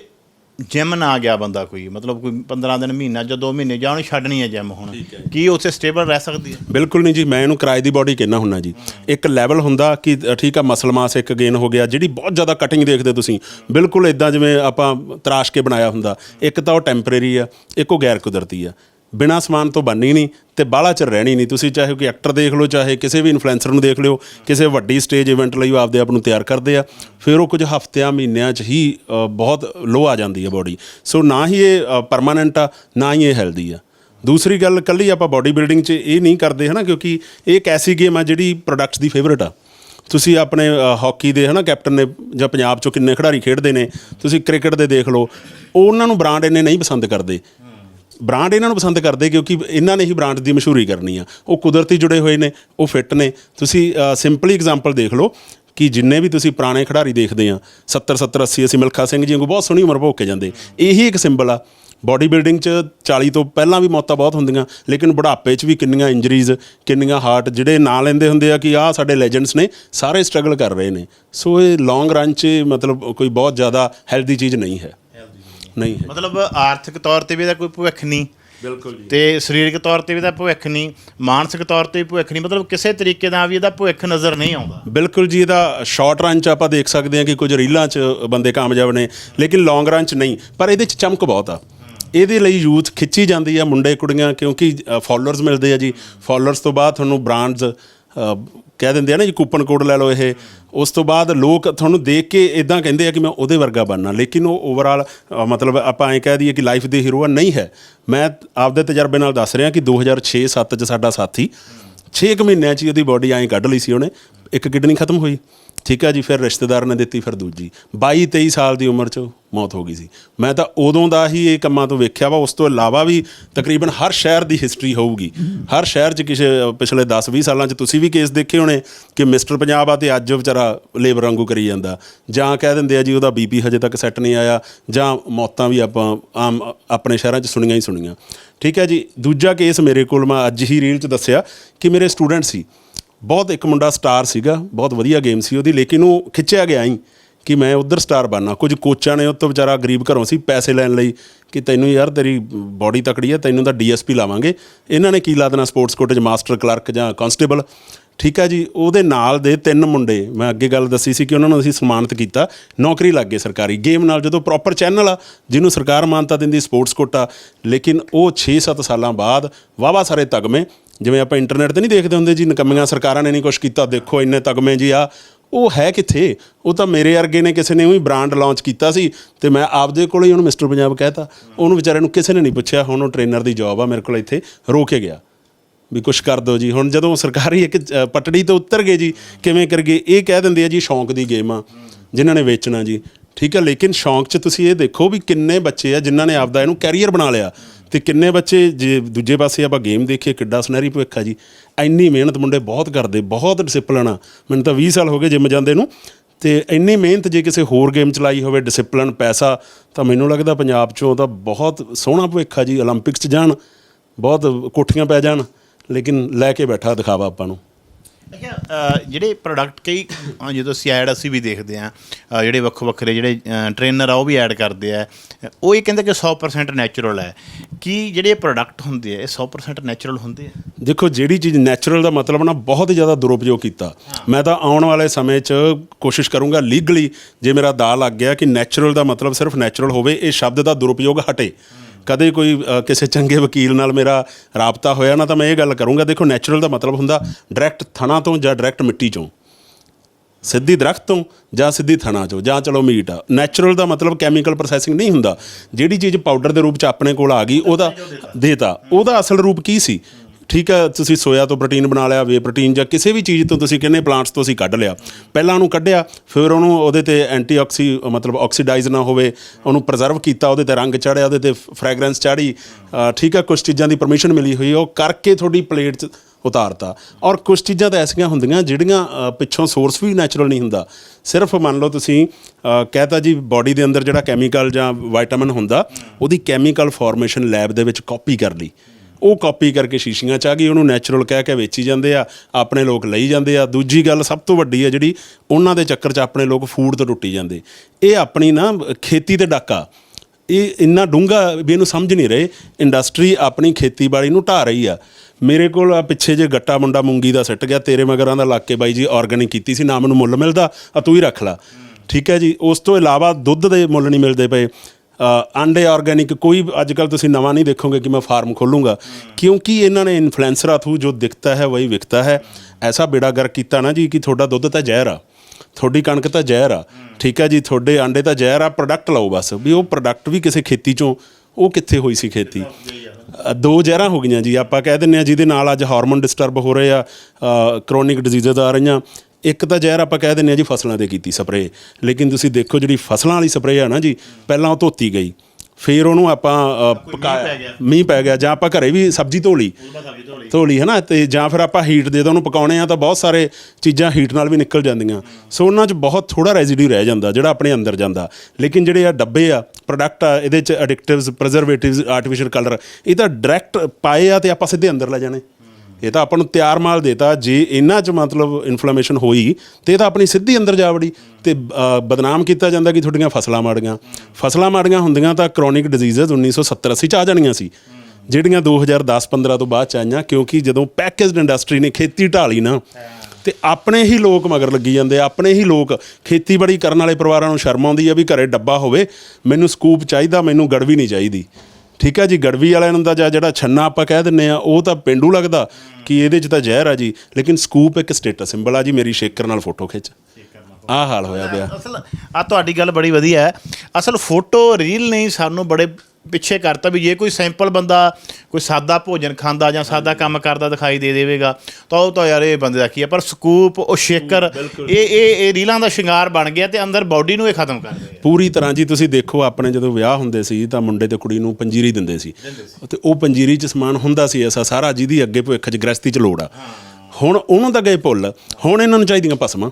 ਜਿਮ ਨਾ ਗਿਆ ਬੰਦਾ ਕੋਈ ਮਤਲਬ ਕੋਈ 15 ਦਿਨ ਮਹੀਨਾ ਜਾਂ 2 ਮਹੀਨੇ ਜਾਂ ਉਹਨੂੰ ਛੱਡਣੀ ਹੈ ਜਿਮ ਹੁਣ। ਕੀ ਉੱਥੇ ਸਟੇਬਲ ਰਹਿ ਸਕਦੀ ਹੈ? ਬਿਲਕੁਲ ਨਹੀਂ ਜੀ ਮੈਂ ਇਹਨੂੰ ਕਿਰਾਏ ਦੀ ਬਾਡੀ ਕਹਿਣਾ ਹੁੰਨਾ ਜੀ। ਇੱਕ ਲੈਵਲ ਹੁੰਦਾ ਕਿ ਠੀਕ ਆ ਮਸਲ ਮਾਸ ਇੱਕ ਗੇਨ ਹੋ ਗਿਆ ਜਿਹੜੀ ਬਹੁਤ ਜ਼ਿਆਦਾ ਕਟਿੰਗ ਦੇਖਦੇ ਤੁਸੀਂ। ਬਿਲਕੁਲ ਇਦਾਂ ਜਿਵੇਂ ਆਪਾਂ ਤਰਾਸ਼ ਕੇ ਬਣਾਇਆ ਹੁੰਦਾ। ਇੱਕ ਤਾਂ ਉਹ ਟੈਂਪਰੇਰੀ ਆ ਇੱਕ ਉਹ ਗੈਰ ਕੁਦਰਤੀ ਆ। ਬਿਨਾ ਸਮਾਨ ਤੋਂ ਬਣਨੀ ਨਹੀਂ ਤੇ ਬਾਹਲਾ ਚਿਰ ਰਹਿਣੀ ਨਹੀਂ। ਤੁਸੀਂ ਚਾਹੇ ਕੋਈ ਐਕਟਰ ਦੇਖ ਲਓ ਚਾਹੇ ਕਿਸੇ ਵੀ ਇਨਫਲੂਐਂਸਰ ਨੂੰ ਦੇਖ ਲਿਓ ਕਿਸੇ ਵੱਡੀ ਸਟੇਜ ਇਵੈਂਟ ਲਈ ਉਹ ਆਪਦੇ ਆਪ ਨੂੰ ਤਿਆਰ ਕਰਦੇ ਆ ਫਿਰ ਉਹ ਕੁਝ ਹਫ਼ਤਿਆਂ ਮਹੀਨਿਆਂ 'ਚ ਹੀ ਬਹੁਤ ਲੋ ਆ ਜਾਂਦੀ ਹੈ ਬਾਡੀ ਸੋ ਨਾ ਹੀ ਇਹ ਪਰਮਾਨੈਂਟ ਆ ਨਾ ਹੀ ਇਹ ਹੈਲਦੀ ਆ। ਦੂਸਰੀ ਗੱਲ ਕੱਲੀ ਆਪਾਂ ਬਾਡੀ ਬਿਲਡਿੰਗ 'ਚ ਇਹ ਨਹੀਂ ਕਰਦੇ ਹਨਾ ਕਿਉਂਕਿ ਇਹ ਇੱਕ ਐਸੀ ਗੇਮ ਆ ਜਿਹੜੀ ਪ੍ਰੋਡਕਟਸ ਦੀ ਫੇਵਰਟ ਆ। ਤੁਸੀਂ ਆਪਣੇ ਅ, ਹਾਕੀ ਦੇ ਹਨਾ ਕੈਪਟਨ ਨੇ ਜਾਂ ਪੰਜਾਬ 'ਚੋਂ ਕਿੰਨੇ ਖਿਡਾਰੀ ਖੇਡਦੇ ਨੇ ਤੁਸੀਂ ਕ੍ਰਿਕਟ ਦੇ ਦੇਖ ਲਓ ਉਹਨਾਂ ਨੂੰ ਬ੍ਰਾਂਡ ਇੰਨੇ ਨਹੀਂ ਪਸੰਦ ਕਰਦੇ। ਬ੍ਰਾਂਡ ਇਹਨਾਂ ਨੂੰ ਪਸੰਦ ਕਰਦੇ ਕਿਉਂਕਿ ਇਹਨਾਂ ਨੇ ਹੀ ਬ੍ਰਾਂਡ ਦੀ ਮਸ਼ਹੂਰੀ ਕਰਨੀ ਆ। ਉਹ ਕੁਦਰਤੀ ਜੁੜੇ ਹੋਏ ਨੇ, ਉਹ ਫਿੱਟ ਨੇ। ਤੁਸੀਂ ਸਿੰਪਲੀ ਐਗਜ਼ਾਮਪਲ ਦੇਖ ਲਓ ਕਿ ਜਿੰਨੇ ਵੀ ਤੁਸੀਂ ਪੁਰਾਣੇ ਖਿਡਾਰੀ ਦੇਖਦੇ ਆ 70 70 80 80 ਮਿਲਖਾ ਸਿੰਘ ਜੀ ਵਾਂਗੂ ਬਹੁਤ ਸੋਹਣੀ ਉਮਰ ਭੋਗ ਕੇ ਜਾਂਦੇ। ਇਹੀ ਇੱਕ ਸਿੰਬਲ ਆ। ਬਾਡੀ ਬਿਲਡਿੰਗ ਚ 40 ਤੋਂ ਪਹਿਲਾਂ ਵੀ ਮੌਤਾਂ ਬਹੁਤ ਹੁੰਦੀਆਂ, ਲੇਕਿਨ ਬੁਢਾਪੇ ਚ ਵੀ ਕਿੰਨੀਆਂ ਇੰਜਰੀਜ਼ ਕਿੰਨੀਆਂ ਹਾਰਟ ਜਿਹੜੇ ਨਾਂ ਲੈਂਦੇ ਹੁੰਦੇ ਆ ਕਿ ਆਹ ਸਾਡੇ ਲੈਜੈਂਡਸ ਨੇ, ਸਾਰੇ ਸਟਰਗਲ ਕਰ ਰਹੇ ਨੇ। ਸੋ ਇਹ ਲੌਂਗ ਰਨ ਚ ਮਤਲਬ ਕੋਈ ਬਹੁਤ ਜ਼ਿਆਦਾ ਹੈਲਦੀ ਚੀਜ਼ ਨਹੀਂ ਹੈ। ਨਹੀਂ ਹੈ। ਮਤਲਬ ਆਰਥਿਕ ਤੌਰ ਤੇ ਵੀ ਇਹਦਾ ਕੋਈ ਭਵਿੱਖ ਨਹੀਂ। ਬਿਲਕੁਲ ਜੀ। ਤੇ ਸਰੀਰਕ ਤੌਰ ਤੇ ਵੀ ਇਹਦਾ ਭਵਿੱਖ ਨਹੀਂ ਮਾਨਸਿਕ ਤੌਰ ਤੇ ਵੀ ਭਵਿੱਖ ਨਹੀਂ ਮਤਲਬ ਕਿਸੇ ਤਰੀਕੇ ਦਾ ਵੀ ਇਹਦਾ ਭਵਿੱਖ ਨਜ਼ਰ ਨਹੀਂ ਆਉਂਦਾ। ਬਿਲਕੁਲ ਜੀ ਇਹਦਾ ਸ਼ਾਰਟ ਰਨ ਚ ਆਪਾਂ ਦੇਖ ਸਕਦੇ ਹਾਂ ਕਿ ਕੁਝ ਰੀਲਾਂ ਚ ਬੰਦੇ ਕਾਮਯਾਬ ਨੇ ਲੇਕਿਨ ਲੌਂਗ ਰਨ ਚ ਨਹੀਂ। ਪਰ ਇਹਦੇ ਚ ਚਮਕ ਬਹੁਤ ਆ। ਇਹਦੇ ਲਈ ਯੂਥ ਖਿੱਚੀ ਜਾਂਦੀ ਆ ਮੁੰਡੇ ਕੁੜੀਆਂ ਕਿਉਂਕਿ ਫਾਲੋਅਰਸ ਮਿਲਦੇ ਆ ਜੀ। ਫਾਲੋਅਰਸ ਤੋਂ ਬਾਅਦ ਤੁਹਾਨੂੰ ਬ੍ਰਾਂਡਸ ਕਹਿ ਦਿੰਦੇ ਆ ਨਾ ਜੀ ਕੂਪਨ ਕੋਡ ਲੈ ਲਓ ਇਹ। ਉਸ ਤੋਂ ਬਾਅਦ ਲੋਕ ਤੁਹਾਨੂੰ ਦੇਖ ਕੇ ਇਦਾਂ ਕਹਿੰਦੇ ਆ ਕਿ ਮੈਂ ਉਹਦੇ ਵਰਗਾ ਬਣਨਾ। ਲੇਕਿਨ ਉਹ ਓਵਰਆਲ ਮਤਲਬ ਆਪਾਂ ਐਂ ਕਹਿ ਦਈਏ ਕਿ ਲਾਈਫ ਦੇ ਹੀਰੋ ਨਹੀਂ ਹੈ। ਮੈਂ ਆਪਦੇ ਤਜਰਬੇ ਨਾਲ ਦੱਸ ਰਿਹਾ ਕਿ 2006-7 ਚ ਸਾਡਾ ਸਾਥੀ 6 ਮਹੀਨਿਆਂ ਚ ਹੀ ਉਹਦੀ ਬਾਡੀ ਐਂ ਕੱਢ ਲਈ ਸੀ ਉਹਨੇ। ਇੱਕ ਕਿਡਨੀ ਖਤਮ ਹੋਈ। ਠੀਕ ਆ ਜੀ, ਫਿਰ ਰਿਸ਼ਤੇਦਾਰ ਨੇ ਦਿੱਤੀ ਫਿਰ ਦੂਜੀ। 22 23 ਸਾਲ ਦੀ ਉਮਰ 'ਚ ਮੌਤ ਹੋ ਗਈ ਸੀ। ਮੈਂ ਤਾਂ ਉਦੋਂ ਦਾ ਹੀ ਇਹ ਕੰਮਾਂ ਤੋਂ ਵੇਖਿਆ ਵਾ, ਉਸ ਤੋਂ ਇਲਾਵਾ ਵੀ ਤਕਰੀਬਨ ਹਰ ਸ਼ਹਿਰ ਦੀ ਹਿਸਟਰੀ ਹੋਊਗੀ। ਹਰ ਸ਼ਹਿਰ 'ਚ ਕਿਸੇ, ਪਿਛਲੇ 10 20 ਸਾਲਾਂ 'ਚ ਤੁਸੀਂ ਵੀ ਕੇਸ ਦੇਖੇ ਹੋਣੇ ਕਿ ਮਿਸਟਰ ਪੰਜਾਬ ਆ ਤੇ ਅੱਜ ਵਿਚਾਰਾ ਲੇਬਰ ਵਾਂਗੂ ਕਰੀ ਜਾਂਦਾ। ਜਾਂ ਕਹਿ ਦਿੰਦੇ ਆ ਜੀ, ਉਹਦਾ ਬੀਪੀ ਹਜੇ ਤੱਕ ਸੈੱਟ ਨਹੀਂ ਆਇਆ, ਜਾਂ ਮੌਤਾਂ ਵੀ ਆਪਾਂ ਆਮ ਆਪਣੇ ਸ਼ਹਿਰਾਂ 'ਚ ਸੁਣੀਆਂ ਹੀ ਸੁਣੀਆਂ। ਠੀਕ ਹੈ ਜੀ, ਦੂਜਾ ਕੇਸ ਮੇਰੇ ਕੋਲ ਮੈਂ ਅੱਜ ਹੀ ਰੀਲ 'ਚ ਦੱਸਿਆ ਕਿ ਮੇਰੇ ਸਟੂਡੈਂਟ ਸੀ। ਬਹੁਤ ਇੱਕ ਮੁੰਡਾ ਸਟਾਰ ਸੀਗਾ, ਬਹੁਤ ਵਧੀਆ ਗੇਮ ਸੀ ਉਹਦੀ, ਲੇਕਿਨ ਉਹ ਖਿੱਚਿਆ ਗਿਆ ਹੀ ਕਿ ਮੈਂ ਉਧਰ ਸਟਾਰ ਬਣਨਾ। ਕੁਝ ਕੋਚਾਂ ਨੇ ਉਹ ਤੋਂ ਵਿਚਾਰਾ ਗਰੀਬ ਘਰੋਂ ਸੀ ਪੈਸੇ ਲੈਣ ਲਈ ਕਿ ਤੈਨੂੰ ਯਾਰ ਤੇਰੀ ਬਾਡੀ ਤਕੜੀ ਹੈ ਤੈਨੂੰ ਤਾਂ ਡੀਐਸਪੀ ਲਾਵਾਂਗੇ। ਇਹਨਾਂ ਨੇ ਕੀ ਲਾ ਦੇਣਾ ਸਪੋਰਟਸ ਕੋਟੇ 'ਚ ਮਾਸਟਰ ਕਲਰਕ ਜਾਂ ਕਾਂਸਟੇਬਲ ਠੀਕ ਹੈ ਜੀ, ਉਹਦੇ ਨਾਲ ਦੇ ਤਿੰਨ ਮੁੰਡੇ, ਮੈਂ ਅੱਗੇ ਗੱਲ ਦੱਸੀ ਸੀ ਕਿ ਉਹਨਾਂ ਨੂੰ ਅਸੀਂ ਸਨਮਾਨਿਤ ਕੀਤਾ। ਨੌਕਰੀ ਲੱਗ ਗਏ ਸਰਕਾਰੀ। ਗੇਮ ਨਾਲ ਜਦੋਂ ਪ੍ਰੋਪਰ ਚੈਨਲ ਆ, ਜਿਹਨੂੰ ਸਰਕਾਰ ਮਾਨਤਾ ਦਿੰਦੀ ਸਪੋਰਟਸ ਕੋਟਾ ਲੇਕਿਨ ਉਹ 6-7 ਸਾਲਾਂ ਬਾਅਦ ਵਾਵਾ ਸਾਰੇ ਤਗਮੇ ਜਿਵੇਂ ਆਪਾਂ ਇੰਟਰਨੈਟ ਤੇ ਨਹੀਂ ਦੇਖਦੇ ਹੁੰਦੇ ਜੀ ਨਕਮੀਆਂ ਸਰਕਾਰਾਂ ਨੇ ਨਹੀਂ ਕੁਝ ਕੀਤਾ ਦੇਖੋ ਇੰਨੇ ਤਗਮੇ ਜੀ ਆ ਉਹ ਹੈ ਕਿੱਥੇ? ਉਹ ਤਾਂ ਮੇਰੇ ਵਰਗੇ ਨੇ ਕਿਸੇ ਨੇ ਉਹੀ ਬ੍ਰਾਂਡ ਲਾਂਚ ਕੀਤਾ ਸੀ ਤੇ ਮੈਂ ਆਪਦੇ ਕੋਲ ਹੀ ਉਹਨੂੰ ਮਿਸਟਰ ਪੰਜਾਬ ਕਹਿਤਾ। ਉਹਨੂੰ ਵਿਚਾਰੇ ਨੂੰ ਕਿਸੇ ਨੇ ਨਹੀਂ ਪੁੱਛਿਆ ਹੁਣ ਉਹ ਟ੍ਰੇਨਰ ਦੀ ਜੌਬ ਆ ਮੇਰੇ ਕੋਲ ਇੱਥੇ ਰੋ ਕੇ ਗਿਆ। ਵੀ ਕੁਛ ਕਰ ਦਿਓ ਜੀ। ਹੁਣ ਜਦੋਂ ਸਰਕਾਰੀ ਇੱਕ ਅ, ਪਟੜੀ ਤੋਂ ਉਤਰ ਗਏ ਜੀ ਕਿਵੇਂ ਕਰਗੇ ਇਹ ਕਹਿ ਦਿੰਦੇ ਆ ਜੀ ਸ਼ੌਂਕ ਦੀ ਗੇਮ ਆ ਜਿਨ੍ਹਾਂ ਨੇ ਵੇਚਣਾ ਜੀ। ਠੀਕ ਹੈ ਲੇਕਿਨ ਸ਼ੌਂਕ 'ਚ ਤੁਸੀਂ ਇਹ ਦੇਖੋ ਵੀ ਕਿੰਨੇ ਬੱਚੇ ਆ ਜਿਨ੍ਹਾਂ ਨੇ ਆਪਦਾ ਇਹਨੂੰ ਕੈਰੀਅਰ ਬਣਾ ਲਿਆ। ਤੇ ਕਿੰਨੇ ਬੱਚੇ ਜੇ ਦੂਜੇ ਪਾਸੇ ਆਪਾਂ ਗੇਮ ਦੇਖੀਏ, ਕਿੱਡਾ ਸੁਨਹਿਰੀ ਭਵਿੱਖ ਜੀ। ਇੰਨੀ ਮਿਹਨਤ ਮੁੰਡੇ ਬਹੁਤ ਕਰਦੇ, ਬਹੁਤ ਡਿਸਪਲਿਨ ਆ। ਮੈਨੂੰ ਤਾਂ 20 ਸਾਲ ਹੋ ਗਏ ਜਿੰਮ ਜਾਂਦੇ ਨੂੰ। ਤੇ ਇੰਨੀ ਮਿਹਨਤ ਜੇ ਕਿਸੇ ਹੋਰ ਗੇਮ ਚ ਲਾਈ ਹੋਵੇ ਡਿਸਪਲਿਨ ਪੈਸਾ, ਤਾਂ ਮੈਨੂੰ ਲੱਗਦਾ ਪੰਜਾਬ ਚੋਂ ਤਾਂ ਬਹੁਤ ਸੋਹਣਾ ਭਵਿੱਖ ਜੀ। 올림픽ਸ ਚ ਜਾਣ, ਬਹੁਤ ਕੋਠੀਆਂ ਪੈ ਜਾਣ, ਲੇਕਿਨ ਲੈ ਕੇ ਬੈਠਾ ਦਿਖਾਵਾ ਆਪਾਂ ਨੂੰ। ਜਿਹੜੇ ਪ੍ਰੋਡਕਟ ਕਈ ਜਦੋਂ ਅਸੀਂ ਐਡ ਅਸੀਂ ਵੀ ਦੇਖਦੇ ਆ ਜਿਹੜੇ ਵੱਖੋ ਵੱਖਰੇ ਜਿਹੜੇ ਟ੍ਰੇਨਰ ਆ ਉਹ ਵੀ ਐਡ ਕਰਦੇ ਆ। ਉਹ ਇਹ ਕਹਿੰਦੇ ਕਿ 100% ਨੈਚੁਰਲ ਹੈ। ਕੀ ਜਿਹੜੇ ਪ੍ਰੋਡਕਟ ਹੁੰਦੇ ਆ ਇਹ 100% ਨੈਚੁਰਲ ਹੁੰਦੇ ਆ? ਦੇਖੋ ਜਿਹੜੀ ਚੀਜ਼ ਨੈਚੁਰਲ ਦਾ ਮਤਲਬ ਨਾ ਬਹੁਤ ਜ਼ਿਆਦਾ ਦੁਰਉਪਯੋਗ ਕੀਤਾ। ਮੈਂ ਤਾਂ ਆਉਣ ਵਾਲੇ ਸਮੇਂ 'ਚ ਕੋਸ਼ਿਸ਼ ਕਰੂੰਗਾ ਲੀਗਲੀ ਜੇ ਮੇਰਾ ਦਾ ਲੱਗ ਗਿਆ ਕਿ ਨੈਚੁਰਲ ਦਾ ਮਤਲਬ ਸਿਰਫ ਨੈਚੁਰਲ ਹੋਵੇ ਇਹ ਸ਼ਬਦ ਦਾ ਦੁਰਉਪਯੋਗ ਹਟੇ। ਕਦੇ ਕੋਈ ਅ, ਕਿਸੇ ਚੰਗੇ ਵਕੀਲ ਨਾਲ ਮੇਰਾ ਰਾਬਤਾ ਹੋਇਆ ਨਾ ਤਾਂ ਮੈਂ ਇਹ ਗੱਲ ਕਰੂੰਗਾ ਦੇਖੋ ਨੈਚੁਰਲ ਦਾ ਮਤਲਬ ਹੁੰਦਾ ਡਾਇਰੈਕਟ ਥਣਾ ਤੋਂ ਜਾਂ ਡਾਇਰੈਕਟ ਮਿੱਟੀ ਚੋਂ। ਸਿੱਧੀ ਦਰਖਤ ਤੋਂ ਜਾਂ ਸਿੱਧੀ ਥਣਾ ਚੋਂ ਜਾਂ ਚਲੋ ਮੀਟ। ਆ ਨੈਚੁਰਲ ਦਾ ਮਤਲਬ ਕੈਮੀਕਲ ਪ੍ਰੋਸੈਸਿੰਗ ਨਹੀਂ ਹੁੰਦਾ। ਜਿਹੜੀ ਚੀਜ਼ ਪਾਊਡਰ ਦੇ ਰੂਪ ਚ ਆਪਣੇ ਕੋਲ ਆ ਗਈ ਉਹਦਾ ਦੇਤਾ। ਉਹਦਾ ਅਸਲ ਰੂਪ ਕੀ ਸੀ? ਠੀਕ ਹੈ ਤੁਸੀਂ ਸੋਇਆ ਤੋਂ ਪ੍ਰੋਟੀਨ ਬਣਾ ਲਿਆ ਵੇ ਪ੍ਰੋਟੀਨ ਜਾਂ ਕਿਸੇ ਵੀ ਚੀਜ਼ ਤੋਂ ਤੁਸੀਂ ਕਿੰਨੇ ਪਲਾਂਟਸ ਤੋਂ ਅਸੀਂ ਕੱਢ ਲਿਆ। ਪਹਿਲਾਂ ਉਹਨੂੰ ਕੱਢਿਆ ਫਿਰ ਉਹਨੂੰ ਉਹਦੇ ਤੇ ਐਂਟੀਆਕਸੀ ਮਤਲਬ ਆਕਸੀਡਾਈਜ਼ ਨਾ ਹੋਵੇ ਉਹਨੂੰ ਪ੍ਰੀਜ਼ਰਵ ਕੀਤਾ ਉਹਦੇ ਤੇ ਰੰਗ ਚੜਿਆ ਉਹਦੇ ਤੇ ਫ੍ਰੈਗਰੈਂਸ ਚਾੜੀ ਠੀਕ ਹੈ ਕੁਝ ਚੀਜ਼ਾਂ ਦੀ ਪਰਮਿਸ਼ਨ ਮਿਲੀ ਹੋਈ ਉਹ ਕਰਕੇ ਤੁਹਾਡੀ ਪਲੇਟ 'ਚ ਉਤਾਰਤਾ। ਔਰ ਕੁਝ ਚੀਜ਼ਾਂ ਤਾਂ ਐਸੀਆਂ ਹੁੰਦੀਆਂ ਜਿਹੜੀਆਂ ਪਿੱਛੋਂ ਸੋਰਸ ਵੀ ਨੈਚੁਰਲ ਨਹੀਂ ਹੁੰਦਾ। ਸਿਰਫ ਮੰਨ ਲਓ ਤੁਸੀਂ ਅ, ਕਹਤਾ ਜੀ ਬਾਡੀ ਦੇ ਅੰਦਰ ਜਿਹੜਾ ਕੈਮੀਕਲ ਜਾਂ ਵਿਟਾਮਿਨ ਹੁੰਦਾ ਉਹਦੀ ਕੈਮੀਕਲ ਫਾਰਮੇਸ਼ਨ ਲੈਬ ਦੇ ਵਿੱਚ ਕਾਪੀ ਕਰ ਲਈ। ਉਹ ਕਾਪੀ ਕਰਕੇ ਸ਼ੀਸ਼ੀਆਂ ਚ ਆ ਗਈ, ਉਹਨੂੰ ਨੈਚੁਰਲ ਕਹਿ ਕੇ ਵੇਚੀ ਜਾਂਦੇ ਆ, ਆਪਣੇ ਲੋਕ ਲਈ ਜਾਂਦੇ ਆ। ਦੂਜੀ ਗੱਲ ਸਭ ਤੋਂ ਵੱਡੀ ਆ ਜਿਹੜੀ, ਉਹਨਾਂ ਦੇ ਚੱਕਰ 'ਚ ਆਪਣੇ ਲੋਕ ਫੂਡ ਤੋਂ ਟੁੱਟੀ ਜਾਂਦੇ। ਇਹ ਆਪਣੀ ਨਾ ਖੇਤੀ ਤੇ ਡਾਕਾ। ਇਹ ਇੰਨਾ ਡੂੰਘਾ ਵੀ ਇਹਨੂੰ ਸਮਝ ਨਹੀਂ ਰਹੇ ਇੰਡਸਟਰੀ ਆਪਣੀ ਖੇਤੀਬਾੜੀ ਨੂੰ ਢਾ ਰਹੀ ਆ। ਮੇਰੇ ਕੋਲ ਆ ਪਿੱਛੇ ਜੇ ਗੱਟਾ ਮੁੰਡਾ ਮੂੰਗੀ ਦਾ ਸਿੱਟ ਗਿਆ, ਤੇਰੇ ਮਗਰਾਂ ਦਾ ਲੱਗ ਕੇ ਬਾਈ ਜੀ ਆਰਗੈਨਿਕ ਕੀਤੀ ਸੀ, ਨਾ ਮੈਨੂੰ ਮੁੱਲ ਮਿਲਦਾ, ਆ ਤੂੰ ਹੀ ਰੱਖ ਲੈ। ਠੀਕ ਹੈ ਜੀ, ਉਸ ਤੋਂ ਇਲਾਵਾ ਦੁੱਧ ਦੇ ਮੁੱਲ ਨਹੀਂ ਮਿਲਦੇ ਪਏ। ਆਂਡੇ ਆਰਗੈਨਿਕ ਕੋਈ ਅੱਜ ਕੱਲ ਤੁਸੀਂ ਨਵਾਂ ਨਹੀਂ ਦੇਖੋਗੇ ਕਿ ਮੈਂ ਫਾਰਮ ਖੋਲੂੰਗਾ। ਕਿਉਂਕਿ ਇਹਨਾਂ ਨੇ ਇਨਫਲੂਐਂਸਰਾਂ ਥਰੂ ਜੋ ਦਿਖਤਾ ਹੈ, ਵਹੀ ਵਿਕਤਾ ਹੈ। ਐਸਾ ਬੇੜਾਗਰ ਕੀਤਾ ਨਾ ਜੀ ਕਿ ਤੁਹਾਡਾ ਦੁੱਧ ਤਾਂ ਜ਼ਹਿਰ ਆ। ਤੁਹਾਡੀ ਕਣਕ ਤਾਂ ਜ਼ਹਿਰ ਆ। ਠੀਕ ਹੈ ਜੀ, ਤੁਹਾਡੇ ਆਂਡੇ ਤਾਂ ਜ਼ਹਿਰ ਆ ਪ੍ਰੋਡਕਟ ਲਓ ਬਸ। ਵੀ ਉਹ ਪ੍ਰੋਡਕਟ ਵੀ ਕਿਸੇ ਖੇਤੀ ਚੋਂ, ਉਹ ਕਿੱਥੇ ਹੋਈ ਸੀ ਖੇਤੀ? ਦੋ ਜ਼ਹਿਰਾਂ ਹੋ ਗਈਆਂ ਜੀ। ਆਪਾਂ ਕਹਿ ਦਿੰਨੇ ਆ ਜਿਹਦੇ ਨਾਲ ਅੱਜ ਹਾਰਮੋਨ ਡਿਸਟਰਬ ਹੋ ਰਹੇ ਆ ਕ੍ਰੋਨਿਕ ਡਿਜ਼ੀਜ਼ਸ ਆ ਰਹੀਆਂ। ਇੱਕ ਤਾਂ ਜ਼ਹਿਰ ਆਪਾਂ ਕਹਿ ਦਿੰਨੇ ਆ ਜੀ ਫਸਲਾਂ ਦੇ ਕੀਤੀ ਸਪਰੇਅ। ਲੇਕਿਨ ਤੁਸੀਂ ਦੇਖੋ ਜਿਹੜੀ ਫਸਲਾਂ ਵਾਲੀ ਸਪਰੇਅ ਆ ਨਾ ਜੀ ਪਹਿਲਾਂ ਉਹ ਧੋਤੀ ਗਈ। ਫਿਰ ਉਹਨੂੰ ਆਪਾਂ ਪਕਾਇਆ ਮੀਂਹ ਪੈ ਗਿਆ। ਜਾਂ ਆਪਾਂ ਘਰੇ ਵੀ ਸਬਜ਼ੀ ਧੋ ਲਈ। ਧੋ ਲਈ। ਹੈ ਨਾ ਤੇ ਜਾਂ ਫਿਰ ਆਪਾਂ ਹੀਟ ਦੇ ਦੋ ਉਹਨੂੰ ਪਕਾਉਣੇ ਆ ਤਾਂ ਬਹੁਤ ਸਾਰੇ ਚੀਜ਼ਾਂ ਹੀਟ ਨਾਲ ਵੀ ਨਿਕਲ ਜਾਂਦੀਆਂ। ਸੋ ਉਹਨਾਂ 'ਚ ਬਹੁਤ ਥੋੜਾ ਰੈਜ਼ੀਡਿਊ ਰਹਿ ਜਾਂਦਾ ਜਿਹੜਾ ਆਪਣੇ ਅੰਦਰ ਜਾਂਦਾ। ਲੇਕਿਨ ਜਿਹੜੇ ਆ ਡੱਬੇ ਆ ਪ੍ਰੋਡਕਟ ਆ ਇਹਦੇ 'ਚ ਐਡਿਕਟਿਵਸ ਪ੍ਰੀਜ਼ਰਵੇਟਿਵਸ ਆਰਟੀਫੀਸ਼ੀਅਲ ਕਲਰ ਇਹ ਤਾਂ ਡਾਇਰੈਕਟ ਪਾਏ ਆ ਤੇ ਆਪਾਂ ਸਿੱਧੇ ਅੰਦਰ ਲੈ ਜਾਣੇ। ਇਹ ਤਾਂ ਆਪਾਂ ਨੂੰ ਤਿਆਰ ਮਾਲ ਦੇਤਾ ਜੇ ਇਹਨਾਂ 'ਚ ਮਤਲਬ ਇਨਫਲੇਮੇਸ਼ਨ ਹੋਈ ਤੇ ਇਹ ਤਾਂ ਆਪਣੀ ਸਿੱਧੀ ਅੰਦਰ ਜਾ ਵੜੀ। ਤੇ ਅ, ਬਦਨਾਮ ਕੀਤਾ ਜਾਂਦਾ ਕਿ ਤੁਹਾਡੀਆਂ ਫਸਲਾਂ ਮਾੜੀਆਂ। ਫਸਲਾਂ ਮਾੜੀਆਂ ਹੁੰਦੀਆਂ ਤਾਂ ਕ੍ਰੋਨਿਕ ਡਿਜ਼ੀਜ਼ਸ 1970 80 ਚ ਆ ਜਾਣੀਆਂ ਸੀ। ਜਿਹੜੀਆਂ 2010-15 ਤੋਂ ਬਾਅਦ ਚ ਆਈਆਂ ਕਿਉਂਕਿ ਜਦੋਂ ਪੈਕੇਜਡ ਇੰਡਸਟਰੀ ਨੇ ਖੇਤੀ ਢਾਲੀ ਨਾ ਤੇ ਆਪਣੇ ਹੀ ਲੋਕ ਮਗਰ ਲੱਗੀ ਜਾਂਦੇ ਆ ਆਪਣੇ ਹੀ ਲੋਕ ਖੇਤੀਬਾੜੀ ਕਰਨ ਵਾਲੇ ਪਰਿਵਾਰਾਂ ਨੂੰ ਸ਼ਰਮ ਆਉਂਦੀ ਆ ਵੀ ਘਰੇ ਡੱਬਾ ਹੋਵੇ ਮੈਨੂੰ ਸਕੂਪ ਚਾਹੀਦਾ ਮੈਨੂੰ ਗੜਵੀ ਨਹੀਂ ਚਾਹੀਦੀ। ਠੀਕ ਹੈ ਜੀ, ਗੜਵੀ ਵਾਲਿਆਂ ਨੂੰ ਤਾਂ ਜਾਂ ਜਿਹੜਾ ਛੰਨਾ ਆਪਾਂ ਕਹਿ ਦਿੰਨੇ ਆ, ਉਹ ਤਾਂ ਪਿੰਡੂ ਲੱਗਦਾ ਕਿ ਇਹਦੇ 'ਚ ਤਾਂ ਜ਼ਹਿਰ ਆ ਜੀ। ਲੇਕਿਨ ਸਕੂਪ ਇੱਕ ਸਟੇਟਸ ਸਿੰਬਲ ਆ ਜੀ, ਮੇਰੀ ਸ਼ੇਕਰ ਨਾਲ ਫੋਟੋ ਖਿੱਚ। ਆਹ ਹਾਲ ਹੋਇਆ ਪਿਆ। ਅਸਲ ਆ ਤੁਹਾਡੀ ਗੱਲ ਬੜੀ ਵਧੀਆ ਹੈ। ਅਸਲ ਫੋਟੋ ਰੀਲ ਨਹੀਂ ਸਾਨੂੰ ਬੜੇ ਪਿੱਛੇ ਕਰਤਾ ਵੀ ਜੇ ਕੋਈ ਸਿੰਪਲ ਬੰਦਾ ਕੋਈ ਸਾਦਾ ਭੋਜਨ ਖਾਂਦਾ ਜਾਂ ਸਾਦਾ ਕੰਮ ਕਰਦਾ ਦਿਖਾਈ ਦੇ ਦੇਵੇਗਾ ਤਾਂ ਉਹ ਤਾਂ ਯਾਰ ਇਹ ਬੰਦੇ ਦਾ ਕੀ ਹੈ ਪਰ ਸਕੂਪ ਉਹ ਸ਼ੇਕਰ ਇਹ ਇਹ ਇਹ ਰੀਲਾਂ ਦਾ ਸ਼ਿੰਗਾਰ ਬਣ ਗਿਆ ਤੇ ਅੰਦਰ ਬਾਡੀ ਨੂੰ ਇਹ ਖਤਮ ਕਰ ਰਿਹਾ। ਪੂਰੀ ਤਰ੍ਹਾਂ ਜੀ ਤੁਸੀਂ ਦੇਖੋ ਆਪਣੇ ਜਦੋਂ ਵਿਆਹ ਹੁੰਦੇ ਸੀ ਤਾਂ ਮੁੰਡੇ ਤੇ ਕੁੜੀ ਨੂੰ ਪੰਜੀਰੀ ਦਿੰਦੇ ਸੀ। ਤੇ ਉਹ ਪੰਜੀਰੀ 'ਚ ਸਮਾਨ ਹੁੰਦਾ ਸੀ ਐਸਾ ਸਾਰਾ ਜਿਹਦੀ ਅੱਗੇ ਭਵਿੱਖ 'ਚ ਗ੍ਰਸਤੀ 'ਚ ਲੋੜ ਆ। ਹੁਣ ਉਹਨੂੰ ਤਾਂ ਗਏ ਭੁੱਲ ਹੁਣ ਇਹਨਾਂ ਨੂੰ ਚਾਹੀਦੀਆਂ ਭਸਮਾਂ।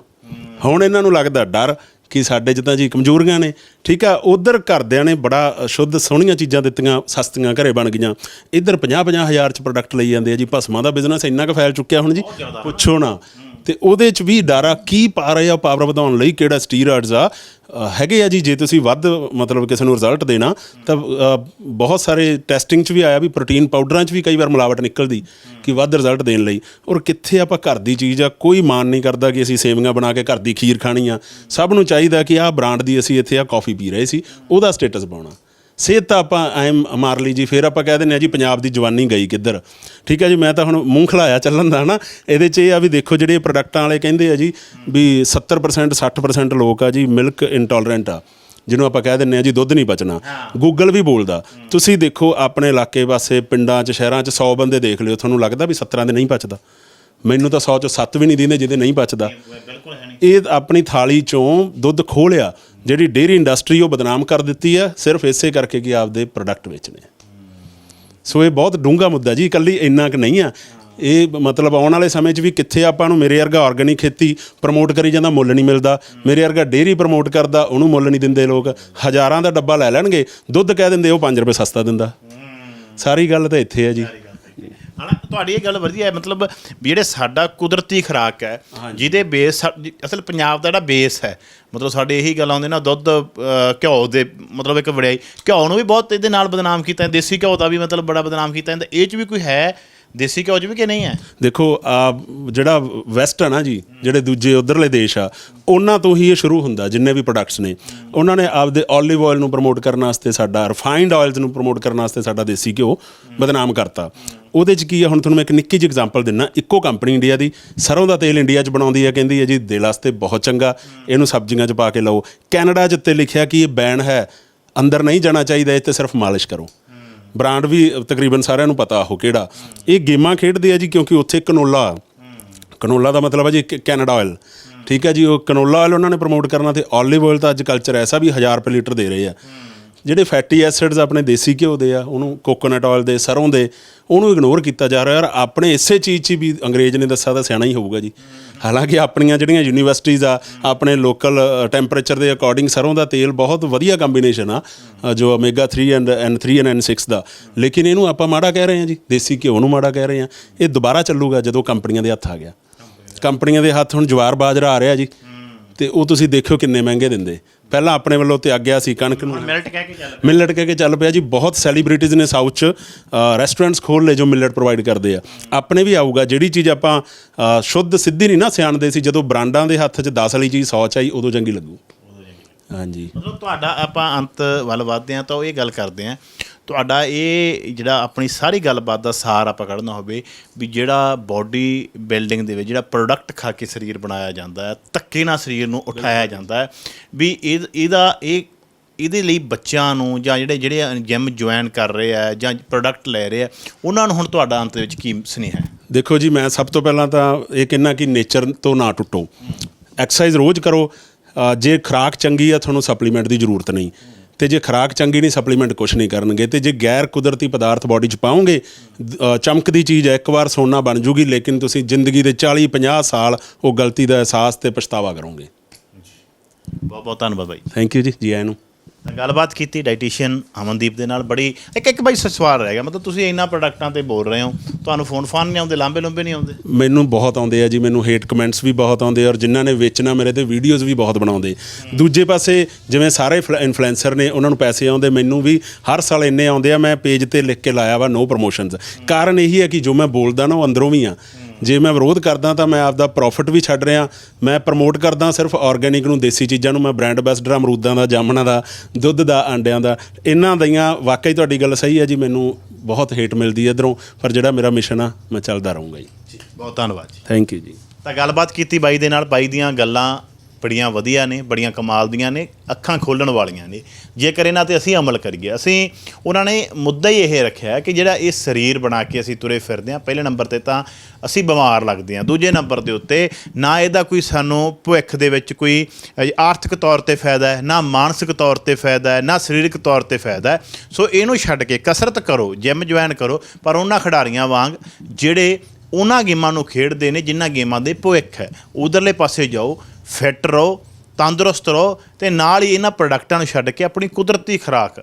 ਹੁਣ ਇਹਨਾਂ ਨੂੰ ਲੱਗਦਾ ਡਰ ਕਿ ਸਾਡੇ 'ਚ ਤਾਂ ਜੀ ਕਮਜ਼ੋਰੀਆਂ ਨੇ ਠੀਕ ਆ ਉਧਰ ਘਰਦਿਆਂ ਨੇ ਬੜਾ ਸ਼ੁੱਧ ਸੋਹਣੀਆਂ ਚੀਜ਼ਾਂ ਦਿੱਤੀਆਂ ਸਸਤੀਆਂ ਘਰੇ ਬਣ ਗਈਆਂ। ਇੱਧਰ 50-50 ਹਜ਼ਾਰ 'ਚ ਪ੍ਰੋਡਕਟ ਲਈ ਜਾਂਦੇ ਆ ਜੀ ਭਸਮਾਂ ਦਾ ਬਿਜ਼ਨਸ ਇੰਨਾ ਕੁ ਫੈਲ ਚੁੱਕਿਆ ਹੁਣ ਜੀ ਪੁੱਛੋ ਨਾ। ਤੇ ਉਹਦੇ 'ਚ ਵੀ ਡਰ ਕੀ ਪਾ ਰਹੇ ਆ ਪਾਵਰ ਵਧਾਉਣ ਲਈ ਕਿਹੜਾ ਸਟੀਰੋਇਡਸ ਆ? ਅ, ਹੈਗੇ ਆ ਜੀ ਜੇ ਤੁਸੀਂ ਵੱਧ ਮਤਲਬ ਕਿਸੇ ਨੂੰ ਰਿਜ਼ਲਟ ਦੇਣਾ ਤਾਂ ਅ, ਬਹੁਤ ਸਾਰੇ ਟੈਸਟਿੰਗ 'ਚ ਵੀ ਆਇਆ ਵੀ ਪ੍ਰੋਟੀਨ ਪਾਊਡਰਾਂ 'ਚ ਵੀ ਕਈ ਵਾਰ ਮਿਲਾਵਟ ਨਿਕਲਦੀ ਕਿ ਵੱਧ ਰਿਜ਼ਲਟ ਦੇਣ ਲਈ। ਔਰ ਕਿੱਥੇ ਆਪਾਂ ਘਰ ਦੀ ਚੀਜ਼ ਆ ਕੋਈ ਮਾਨ ਨਹੀਂ ਕਰਦਾ ਕਿ ਅਸੀਂ ਸੇਵੀਆਂ ਬਣਾ ਕੇ ਘਰ ਦੀ ਖੀਰ ਖਾਣੀ ਆ। ਸਭ ਨੂੰ ਚਾਹੀਦਾ ਕਿ ਆਹ ਬ੍ਰਾਂਡ ਦੀ ਅਸੀਂ ਇੱਥੇ ਆ ਕਾਫੀ ਪੀ ਰਹੇ ਸੀ ਉਹਦਾ ਸਟੇਟਸ ਪਾਉਣਾ ਸਿਹਤ ਤਾਂ ਆਪਾਂ ਐ ਮਾਰ ਲਈ ਜੀ ਫਿਰ ਆਪਾਂ ਕਹਿ ਦਿੰਦੇ ਆ ਜੀ ਪੰਜਾਬ ਦੀ ਜਵਾਨੀ ਗਈ ਕਿੱਧਰ। ਠੀਕ ਹੈ ਜੀ ਮੈਂ ਤਾਂ ਹੁਣ ਮੂੰਹ ਖਲਾਇਆ ਚੱਲਣ ਦਾ ਨਾ ਇਹਦੇ 'ਚ ਇਹ ਆ ਵੀ ਦੇਖੋ ਜਿਹੜੇ ਪ੍ਰੋਡਕਟਾਂ ਵਾਲੇ ਕਹਿੰਦੇ ਆ ਜੀ ਵੀ 70% 60% ਲੋਕ ਆ ਜੀ ਮਿਲਕ ਇੰਟੋਲਰੈਂਟ ਆ ਜਿਹਨੂੰ ਆਪਾਂ ਕਹਿ ਦਿੰਦੇ ਆ ਜੀ ਦੁੱਧ ਨਹੀਂ ਬਚਣਾ ਗੂਗਲ ਵੀ ਬੋਲਦਾ ਤੁਸੀਂ ਦੇਖੋ ਆਪਣੇ ਇਲਾਕੇ ਪਾਸੇ ਪਿੰਡਾਂ 'ਚ ਸ਼ਹਿਰਾਂ 'ਚ 100 ਬੰਦੇ ਦੇਖ ਲਿਓ ਤੁਹਾਨੂੰ ਲੱਗਦਾ ਵੀ 17 ਦੇ ਨਹੀਂ ਬਚਦਾ ਮੈਨੂੰ ਤਾਂ 100 ਚੋਂ 7 ਵੀ ਨਹੀਂ ਦਿੰਦੇ ਜਿਹਦੇ ਨਹੀਂ ਬਚਦਾ ਨਹੀਂ। ਇਹ ਆਪਣੀ ਥਾਲੀ ਚੋਂ ਦੁੱਧ ਖੋਹ ਲਿਆ ਜਿਹੜੀ ਡੇਅਰੀ ਇੰਡਸਟਰੀ ਉਹ ਬਦਨਾਮ ਕਰ ਦਿੱਤੀ ਆ, ਸਿਰਫ ਇਸੇ ਕਰਕੇ ਕਿ ਆਪਦੇ ਪ੍ਰੋਡਕਟ ਵੇਚਣੇ ਆ। ਸੋ ਇਹ ਬਹੁਤ ਡੂੰਘਾ ਮੁੱਦਾ ਜੀ, ਇਕੱਲੀ ਇੰਨਾ ਕੁ ਨਹੀਂ ਆ। ਇਹ ਮਤਲਬ ਆਉਣ ਵਾਲੇ ਸਮੇਂ 'ਚ ਵੀ ਕਿੱਥੇ ਆਪਾਂ ਨੂੰ ਮੇਰੇ ਵਰਗਾ ਆਰਗੈਨਿਕ ਖੇਤੀ ਪ੍ਰਮੋਟ ਕਰੀ ਜਾਂਦਾ, ਮੁੱਲ ਨਹੀਂ ਮਿਲਦਾ। ਮੇਰੇ ਵਰਗਾ ਡੇਅਰੀ ਪ੍ਰਮੋਟ ਕਰਦਾ, ਉਹਨੂੰ ਮੁੱਲ ਨਹੀਂ ਦਿੰਦੇ ਲੋਕ। ਹਜ਼ਾਰਾਂ ਦਾ ਡੱਬਾ ਲੈ ਲੈਣਗੇ, ਦੁੱਧ ਕਹਿ ਦਿੰਦੇ ਉਹ 5 ਰੁਪਏ ਸਸਤਾ ਦਿੰਦਾ। ਸਾਰੀ ਗੱਲ ਤਾਂ ਇੱਥੇ ਹੈ ਜੀ। ਹਨਾ? ਤੁਹਾਡੀ ਇਹ ਗੱਲ ਵਧੀਆ ਹੈ ਮਤਲਬ ਵੀ ਜਿਹੜੇ ਸਾਡਾ ਕੁਦਰਤੀ ਖੁਰਾਕ ਹੈ ਜਿਹਦੇ ਬੇਸ ਅਸਲ ਪੰਜਾਬ ਦਾ ਜਿਹੜਾ ਬੇਸ ਹੈ ਮਤਲਬ ਸਾਡੇ ਇਹੀ ਗੱਲ ਆਉਂਦੇ ਨਾ ਦੁੱਧ ਘਿਓ ਦੇ ਮਤਲਬ ਇੱਕ ਵੜਾਈ ਘਿਓ ਨੂੰ ਵੀ ਬਹੁਤ ਇਹਦੇ ਨਾਲ ਬਦਨਾਮ ਕੀਤਾ ਹੈ ਦੇਸੀ ਘਿਓ ਦਾ ਵੀ ਮਤਲਬ ਬੜਾ ਬਦਨਾਮ ਕੀਤਾ ਇਹ ਚ ਵੀ ਕੋਈ ਹੈ ਦੇਸੀ ਘਿਓ ਚ ਵੀ ਕਿ ਨਹੀਂ ਹੈ? ਦੇਖੋ, ਆ ਜਿਹੜਾ ਵੈਸਟ ਆ ਨਾ ਜੀ, ਜਿਹੜੇ ਦੂਜੇ ਉਧਰਲੇ ਦੇਸ਼ ਆ, ਉਹਨਾਂ ਤੋਂ ਹੀ ਇਹ ਸ਼ੁਰੂ ਹੁੰਦਾ, ਜਿੰਨੇ ਵੀ ਪ੍ਰੋਡਕਟਸ ਨੇ। ਉਹਨਾਂ ਨੇ ਆਪਦੇ 올ਿਵ ਆਇਲ ਨੂੰ ਪ੍ਰਮੋਟ ਕਰਨ ਵਾਸਤੇ ਸਾਡਾ ਰਿਫਾਈਨਡ ਆਇਲਸ ਨੂੰ ਪ੍ਰਮੋਟ ਕਰਨ ਵਾਸਤੇ ਸਾਡਾ ਦੇਸੀ ਘਿਓ ਬਦਨਾਮ ਕਰਤਾ। ਉਹਦੇ ਚ ਕੀ ਆ, ਹੁਣ ਤੁਹਾਨੂੰ ਮੈਂ ਇੱਕ ਨਿੱਕੀ ਜਿਹੀ ਐਗਜ਼ਾਮਪਲ ਦਿੰਨਾ, ਇੱਕੋ ਕੰਪਨੀ ਇੰਡੀਆ ਦੀ, ਸਰੋਂ ਦਾ ਤੇਲ ਇੰਡੀਆ 'ਚ ਬਣਾਉਂਦੀ ਹੈ ਕਹਿੰਦੀ ਹੈ ਜੀ ਦਿਲ ਵਾਸਤੇ ਬਹੁਤ ਚੰਗਾ, ਇਹਨੂੰ ਸਬਜ਼ੀਆਂ 'ਚ ਪਾ ਕੇ ਲਓ। ਕੈਨੇਡਾ 'ਚ ਉੱਤੇ ਲਿਖਿਆ ਕਿ ਇਹ ਬੈਨ ਹੈ, ਅੰਦਰ ਨਹੀਂ ਜਾਣਾ ਚਾਹੀਦਾ, ਇਹ ਤੇ ਸਿਰਫ ਮਾਲਿਸ਼ ਕਰੋ। ਬ੍ਰਾਂਡ ਵੀ ਤਕਰੀਬਨ ਸਾਰਿਆਂ ਨੂੰ ਪਤਾ ਉਹ ਕਿਹੜਾ। ਇਹ ਗੇਮਾਂ ਖੇਡਦੇ ਆ ਜੀ ਕਿਉਂਕਿ ਉੱਥੇ ਕਨੋਲਾ। ਕਨੋਲਾ ਦਾ ਮਤਲਬ ਹੈ ਜੀ ਕੈਨੇਡਾ ਆਇਲ ਠੀਕ ਹੈ ਜੀ, ਉਹ ਕਨੋਲਾ ਆਇਲ ਉਹਨਾਂ ਨੇ ਪ੍ਰਮੋਟ ਕਰਨਾ ਤੇ 올ਿਵ ਆਇਲ ਤਾਂ ਅੱਜ ਕਲਚਰ ਐਸਾ ਵੀ 1000 ਰੁਪਏ ਲੀਟਰ ਦੇ ਰਹੇ ਆ। ਜਿਹੜੇ ਫੈਟੀ ਐਸਿਡਸ ਆਪਣੇ ਦੇਸੀ ਘਿਓ ਦੇ ਆ, ਉਹਨੂੰ ਕੋਕੋਨਟ ਆਇਲ ਦੇ ਸਰੋਂ ਦੇ, ਉਹਨੂੰ ਇਗਨੋਰ ਕੀਤਾ ਜਾ ਰਿਹਾ। ਔਰ ਆਪਣੇ ਇਸੇ ਚੀਜ਼ 'ਚ ਵੀ ਅੰਗਰੇਜ਼ ਨੇ ਦੱਸਿਆ ਤਾਂ ਸਿਆਣਾ ਹੀ ਹੋਊਗਾ ਜੀ। ਹਾਲਾਂਕਿ ਆਪਣੀਆਂ ਜਿਹੜੀਆਂ ਯੂਨੀਵਰਸਿਟੀਜ਼ ਆ, ਆਪਣੇ ਲੋਕਲ ਟੈਂਪਰੇਚਰ ਦੇ ਅਕੋਰਡਿੰਗ ਸਰੋਂ ਦਾ ਤੇਲ ਬਹੁਤ ਵਧੀਆ ਕੰਬੀਨੇਸ਼ਨ ਆ ਜੋ omega 3 and N3 and N6 ਦਾ। ਲੇਕਿਨ ਇਹਨੂੰ ਆਪਾਂ ਮਾੜਾ ਕਹਿ ਰਹੇ ਹਾਂ ਜੀ, ਦੇਸੀ ਘਿਓ ਨੂੰ ਮਾੜਾ ਕਹਿ ਰਹੇ ਹਾਂ। ਇਹ ਦੁਬਾਰਾ ਚੱਲੂਗਾ ਜਦੋਂ ਕੰਪਨੀਆਂ ਦੇ ਹੱਥ ਆ ਗਿਆ। ਕੰਪਨੀਆਂ ਦੇ ਹੱਥ ਹੁਣ ਜਵਾਰ ਬਾਜਰਾ ਆ ਰਿਹਾ ਜੀ, ਤੇ ਉਹ ਤੁਸੀਂ ਦੇਖਿਓ ਕਿੰਨੇ ਮਹਿੰਗੇ ਦਿੰਦੇ। ਪਹਿਲਾਂ ਆਪਣੇ ਵੱਲੋਂ ਤੇ ਆਗਿਆ ਸੀ ਕਣਕ ਨੂੰ। ਮਿਲਟ ਕਹਿ ਕੇ ਚੱਲ ਮਿਲਟ ਕਹਿ ਕੇ ਚੱਲ ਪਿਆ ਜੀ। ਬਹੁਤ ਸੈਲੀਬ੍ਰਿਟੀਜ਼ ਨੇ ਸਾਊਥ ਚ ਰੈਸਟੋਰੈਂਟਸ ਖੋਲ ਲਏ ਜੋ ਮਿਲਟ ਪ੍ਰੋਵਾਈਡ ਕਰਦੇ ਆ। ਆਪਣੇ ਵੀ ਆਊਗਾ। ਜਿਹੜੀ ਚੀਜ਼ ਆਪਾਂ ਅ, ਸ਼ੁੱਧ ਸਿੱਧੀ ਨਹੀਂ ਨਾ ਸਿਆਣਦੇ ਸੀ ਜਦੋਂ ਬ੍ਰਾਂਡਾਂ ਦੇ ਹੱਥ 'ਚ 10 ਵਾਲੀ ਚੀਜ਼ 100 ਚ ਆਈ ਉਦੋਂ ਚੰਗੀ ਲੱਗੂ। ਹਾਂਜੀ। ਮਤਲਬ ਤੁਹਾਡਾ ਆਪਾਂ ਅੰਤ ਵੱਲ ਵਧਦੇ ਹਾਂ ਤਾਂ ਉਹ ਇਹ ਗੱਲ ਕਰਦੇ ਹਾਂ ਤੁਹਾਡਾ ਇਹ ਜਿਹੜਾ ਆਪਣੀ ਸਾਰੀ ਗੱਲਬਾਤ ਦਾ ਸਾਰ ਆਪਾਂ ਕੱਢਣਾ ਹੋਵੇ ਵੀ ਜਿਹੜਾ ਬਾਡੀ ਬਿਲਡਿੰਗ ਦੇ ਵਿੱਚ ਜਿਹੜਾ ਪ੍ਰੋਡਕਟ ਖਾ ਕੇ ਸਰੀਰ ਬਣਾਇਆ ਜਾਂਦਾ ਹੈ ਧੱਕੇ ਨਾਲ ਸਰੀਰ ਨੂੰ ਉਠਾਇਆ ਜਾਂਦਾ ਹੈ ਵੀ ਇਹ ਇਹਦਾ ਇਹ ਇਹਦੇ ਲਈ ਬੱਚਿਆਂ ਨੂੰ ਜਾਂ ਜਿਹੜੇ ਜਿਹੜੇ ਜਿਮ ਜੁਆਇਨ ਕਰ ਰਹੇ ਆ ਜਾਂ ਪ੍ਰੋਡਕਟ ਲੈ ਰਹੇ ਆ ਉਹਨਾਂ ਨੂੰ ਹੁਣ ਤੁਹਾਡਾ ਅੰਤ ਵਿੱਚ ਕੀ ਸੁਨੇਹਾ ਹੈ? ਦੇਖੋ ਜੀ ਮੈਂ ਸਭ ਤੋਂ ਪਹਿਲਾਂ ਤਾਂ ਇਹ ਕਹਿੰਨਾ ਕਿ ਨੇਚਰ ਤੋਂ ਨਾ ਟੁੱਟੋ। ਐਕਸਰਸਾਈਜ਼ ਰੋਜ਼ ਕਰੋ। ਜੇ ਖੁਰਾਕ ਚੰਗੀ ਆ ਤੁਹਾਨੂੰ ਸਪਲੀਮੈਂਟ ਦੀ ਜ਼ਰੂਰਤ ਨਹੀਂ। ਤੇ ਜੇ ਖੁਰਾਕ ਚੰਗੀ ਨਹੀਂ ਸਪਲੀਮੈਂਟ ਕੁਝ ਨਹੀਂ ਕਰਨਗੇ ਤੇ ਜੇ ਗੈਰ ਕੁਦਰਤੀ ਪਦਾਰਥ ਬਾਡੀ 'ਚ ਪਾਓਗੇ ਅ, ਚਮਕਦੀ ਚੀਜ਼ ਹੈ ਇੱਕ ਵਾਰ ਸੋਨਾ ਬਣ ਜੂਗੀ ਲੇਕਿਨ ਤੁਸੀਂ ਜ਼ਿੰਦਗੀ ਦੇ 40 50 ਸਾਲ ਉਹ ਗਲਤੀ ਦਾ ਅਹਿਸਾਸ ਤੇ ਪਛਤਾਵਾ ਕਰੋਗੇ। ਬਹੁਤ ਬਹੁਤ ਧੰਨਵਾਦ ਬਾਈ ਥੈਂਕ ਯੂ ਜੀ ਜੀ ਆਇਆਂ ਨੂੰ। ਗੱਲਬਾਤ ਕੀਤੀ ਡਾਈਟੀਸ਼ੀਅਨ ਅਮਨਦੀਪ ਦੇ ਨਾਲ ਬੜੀ ਇੱਕ ਇੱਕ ਬਾਈ ਸਵਾਲ ਰਹਿ ਗਿਆ। ਮਤਲਬ ਤੁਸੀਂ ਇੰਨਾ ਪ੍ਰੋਡਕਟਾਂ ਤੇ ਬੋਲ ਰਹੇ ਹੋ ਤੁਹਾਨੂੰ ਫੋਨ ਫਾਨ ਨਹੀਂ ਆਉਂਦੇ ਲਾਂਬੇ ਲੰਬੇ ਨਹੀਂ ਆਉਂਦੇ? ਮੈਨੂੰ ਬਹੁਤ ਆਉਂਦੇ ਆ ਜੀ ਮੈਨੂੰ ਹੇਟ ਕਮੈਂਟਸ ਵੀ ਬਹੁਤ ਆਉਂਦੇ ਔਰ ਜਿਨ੍ਹਾਂ ਨੇ ਵੇਚਣਾ ਮੇਰੇ ਤੇ ਵੀਡੀਓਜ਼ ਵੀ ਬਹੁਤ ਬਣਾਉਂਦੇ। ਦੂਜੇ ਪਾਸੇ ਜਿਵੇਂ ਸਾਰੇ ਇਨਫਲੂਐਂਸਰ ਨੇ ਉਹਨਾਂ ਨੂੰ ਪੈਸੇ ਆਉਂਦੇ ਮੈਨੂੰ ਵੀ ਹਰ ਸਾਲ ਇੰਨੇ ਆਉਂਦੇ ਆ ਮੈਂ ਪੇਜ ਤੇ ਲਿਖ ਕੇ ਲਾਇਆ ਵਾ ਨੋ ਪ੍ਰੋਮੋਸ਼ਨਸ ਕਾਰਨ ਇਹੀ ਹੈ ਕਿ ਜੋ ਮੈਂ ਬੋਲਦਾ ਨਾ ਉਹ ਅੰਦਰੋਂ ਵੀ ਆ। ਜੇ ਮੈਂ ਵਿਰੋਧ ਕਰਦਾ ਤਾਂ ਮੈਂ ਆਪਦਾ ਪ੍ਰੋਫਿਟ ਵੀ ਛੱਡ ਰਿਹਾ। ਮੈਂ ਪ੍ਰਮੋਟ ਕਰਦਾ ਸਿਰਫ ਆਰਗੇਨਿਕ ਨੂੰ ਦੇਸੀ ਚੀਜ਼ਾਂ ਨੂੰ ਮੈਂ ਬ੍ਰਾਂਡ ਐਂਬੈਸਡਰ ਅਮਰੂਦਾਂ ਦਾ ਜਾਮਣਾਂ ਦਾ ਦੁੱਧ ਦਾ ਆਂਡਿਆਂ ਦਾ। ਇਹਨਾਂ ਦੀਆਂ ਵਾਕਈ ਤੁਹਾਡੀ ਗੱਲ ਸਹੀ ਹੈ ਜੀ ਮੈਨੂੰ ਬਹੁਤ ਹੇਟ ਮਿਲਦੀ ਹੈ ਇਧਰੋਂ ਪਰ ਜਿਹੜਾ ਮੇਰਾ ਮਿਸ਼ਨ ਆ ਮੈਂ ਚੱਲਦਾ ਰਹੂੰਗਾ ਜੀ। ਬਹੁਤ ਧੰਨਵਾਦ ਜੀ। ਥੈਂਕ ਯੂ ਜੀ। ਤਾਂ ਗੱਲਬਾਤ ਕੀਤੀ ਬਾਈ ਦੇ ਨਾਲ ਬਾਈ ਦੀਆਂ ਗੱਲਾਂ ਬੜੀਆਂ ਵਧੀਆ ਨੇ, ਬੜੀਆਂ ਕਮਾਲ ਦੀਆਂ ਨੇ, ਅੱਖਾਂ ਖੋਲਣ ਵਾਲੀਆਂ ਨੇ। ਜੇਕਰ ਇਹਨਾਂ ਤੇ ਅਸੀਂ ਅਮਲ ਕਰੀਏ, ਅਸੀਂ ਉਹਨਾਂ ਨੇ ਮੁੱਦਾ ਹੀ ਇਹ ਰੱਖਿਆ ਕਿ ਜਿਹੜਾ ਇਹ ਸਰੀਰ ਬਣਾ ਕੇ ਅਸੀਂ ਤੁਰੇ ਫਿਰਦੇ ਹਾਂ, ਪਹਿਲੇ ਨੰਬਰ ਤੇ ਤਾਂ ਅਸੀਂ ਬਿਮਾਰ ਲੱਗਦੇ ਹਾਂ। ਦੂਜੇ ਨੰਬਰ ਦੇ ਉੱਤੇ ਨਾ ਇਹਦਾ ਕੋਈ ਸਾਨੂੰ ਭਵਿੱਖ ਦੇ ਵਿੱਚ ਕੋਈ ਆਰਥਿਕ ਤੌਰ ਤੇ ਫਾਇਦਾ ਹੈ, ਨਾ ਮਾਨਸਿਕ ਤੌਰ ਤੇ ਫਾਇਦਾ ਹੈ, ਨਾ ਸਰੀਰਕ ਤੌਰ ਤੇ ਫਾਇਦਾ ਹੈ। ਸੋ ਇਹਨੂੰ ਛੱਡ ਕੇ ਕਸਰਤ ਕਰੋ, ਜਿਮ ਜੁਆਇਨ ਕਰੋ, ਪਰ ਉਹਨਾਂ ਖਿਡਾਰੀਆਂ ਵਾਂਗ ਜਿਹੜੇ ਉਹਨਾਂ ਗੇਮਾਂ ਨੂੰ ਖੇਡਦੇ ਨੇ, ਜਿਨ੍ਹਾਂ ਗੇਮਾਂ ਦੇ ਭਵਿੱਖ ਹੈ, ਉਧਰਲੇ ਪਾਸੇ ਜਾਓ ਫਿੱਟ ਰਹੋ, ਤੰਦਰੁਸਤ ਰਹੋ ਤੇ ਨਾਲ ਹੀ ਇਹਨਾਂ ਪ੍ਰੋਡਕਟਾਂ ਨੂੰ ਛੱਡ ਕੇ ਆਪਣੀ ਕੁਦਰਤੀ ਖੁਰਾਕ,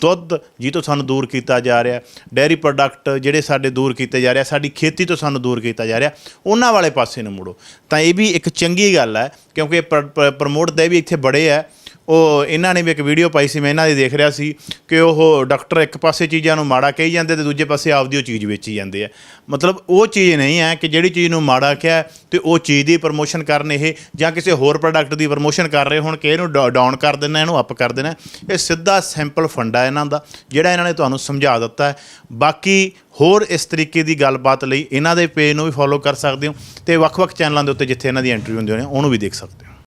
ਦੁੱਧ ਜੀ ਤੋਂ ਸਾਨੂੰ ਦੂਰ ਕੀਤਾ ਜਾ ਰਿਹਾ ਡੈਰੀ ਪ੍ਰੋਡਕਟ ਜਿਹੜੇ ਸਾਡੇ ਦੂਰ ਕੀਤੇ ਜਾ ਰਿਹਾ ਸਾਡੀ ਖੇਤੀ ਤੋਂ ਸਾਨੂੰ ਦੂਰ ਕੀਤਾ ਜਾ ਰਿਹਾ, ਉਹਨਾਂ ਵਾਲੇ ਪਾਸੇ ਨੂੰ ਮੁੜੋ। ਤਾਂ ਇਹ ਵੀ ਇੱਕ ਚੰਗੀ ਗੱਲ ਹੈ, ਕਿਉਂਕਿ ਪ੍ਰਮੋਟ ਦੇ ਵੀ ਇੱਥੇ ਬੜੇ ਹੈ ਉਹ ਇਹਨਾਂ ਨੇ ਵੀ ਇੱਕ ਵੀਡੀਓ ਪਾਈ ਸੀ, ਮੈਂ ਇਹਨਾਂ ਦੀ ਦੇਖ ਰਿਹਾ ਸੀ ਕਿ ਉਹ ਡਾਕਟਰ ਇੱਕ ਪਾਸੇ ਚੀਜ਼ਾਂ ਨੂੰ ਮਾੜਾ ਕਹੀ ਜਾਂਦੇ ਤੇ ਦੂਜੇ ਪਾਸੇ ਆਪਦੀ ਉਹ ਚੀਜ਼ ਵੇਚੀ ਜਾਂਦੇ ਆ। ਮਤਲਬ ਉਹ ਚੀਜ਼ ਨਹੀਂ ਹੈ ਕਿ ਜਿਹੜੀ ਚੀਜ਼ ਨੂੰ ਮਾੜਾ ਕਿਹਾ ਤੇ ਉਹ ਚੀਜ਼ ਦੀ ਪ੍ਰਮੋਸ਼ਨ ਕਰਨ ਇਹ ਜਾਂ ਕਿਸੇ ਹੋਰ ਪ੍ਰੋਡਕਟ ਦੀ ਪ੍ਰਮੋਸ਼ਨ ਕਰ ਰਹੇ ਹੁਣ ਕਿ ਇਹਨੂੰ ਡਾਊਨ ਕਰ ਦੇਣਾ, ਇਹਨੂੰ ਅਪ ਕਰ ਦੇਣਾ। ਇਹ ਸਿੱਧਾ ਸਿੰਪਲ ਫੰਡਾ ਇਹਨਾਂ ਦਾ, ਜਿਹੜਾ ਇਹਨਾਂ ਨੇ ਤੁਹਾਨੂੰ ਸਮਝਾ ਦਿੱਤਾ ਹੈ। ਬਾਕੀ ਹੋਰ ਇਸ ਤਰੀਕੇ ਦੀ ਗੱਲਬਾਤ ਲਈ ਇਹਨਾਂ ਦੇ ਪੇਜ ਨੂੰ ਵੀ ਫੋਲੋ ਕਰ ਸਕਦੇ ਹੋ ਤੇ ਵੱਖ-ਵੱਖ ਚੈਨਲਾਂ ਦੇ ਉੱਤੇ ਜਿੱਥੇ ਇਹਨਾਂ ਦੀ ਇੰਟਰਵਿਊ ਹੁੰਦੀਆਂ ਨੇ ਉਹਨੂੰ ਵੀ ਦੇਖ ਸਕਦੇ ਹੋ।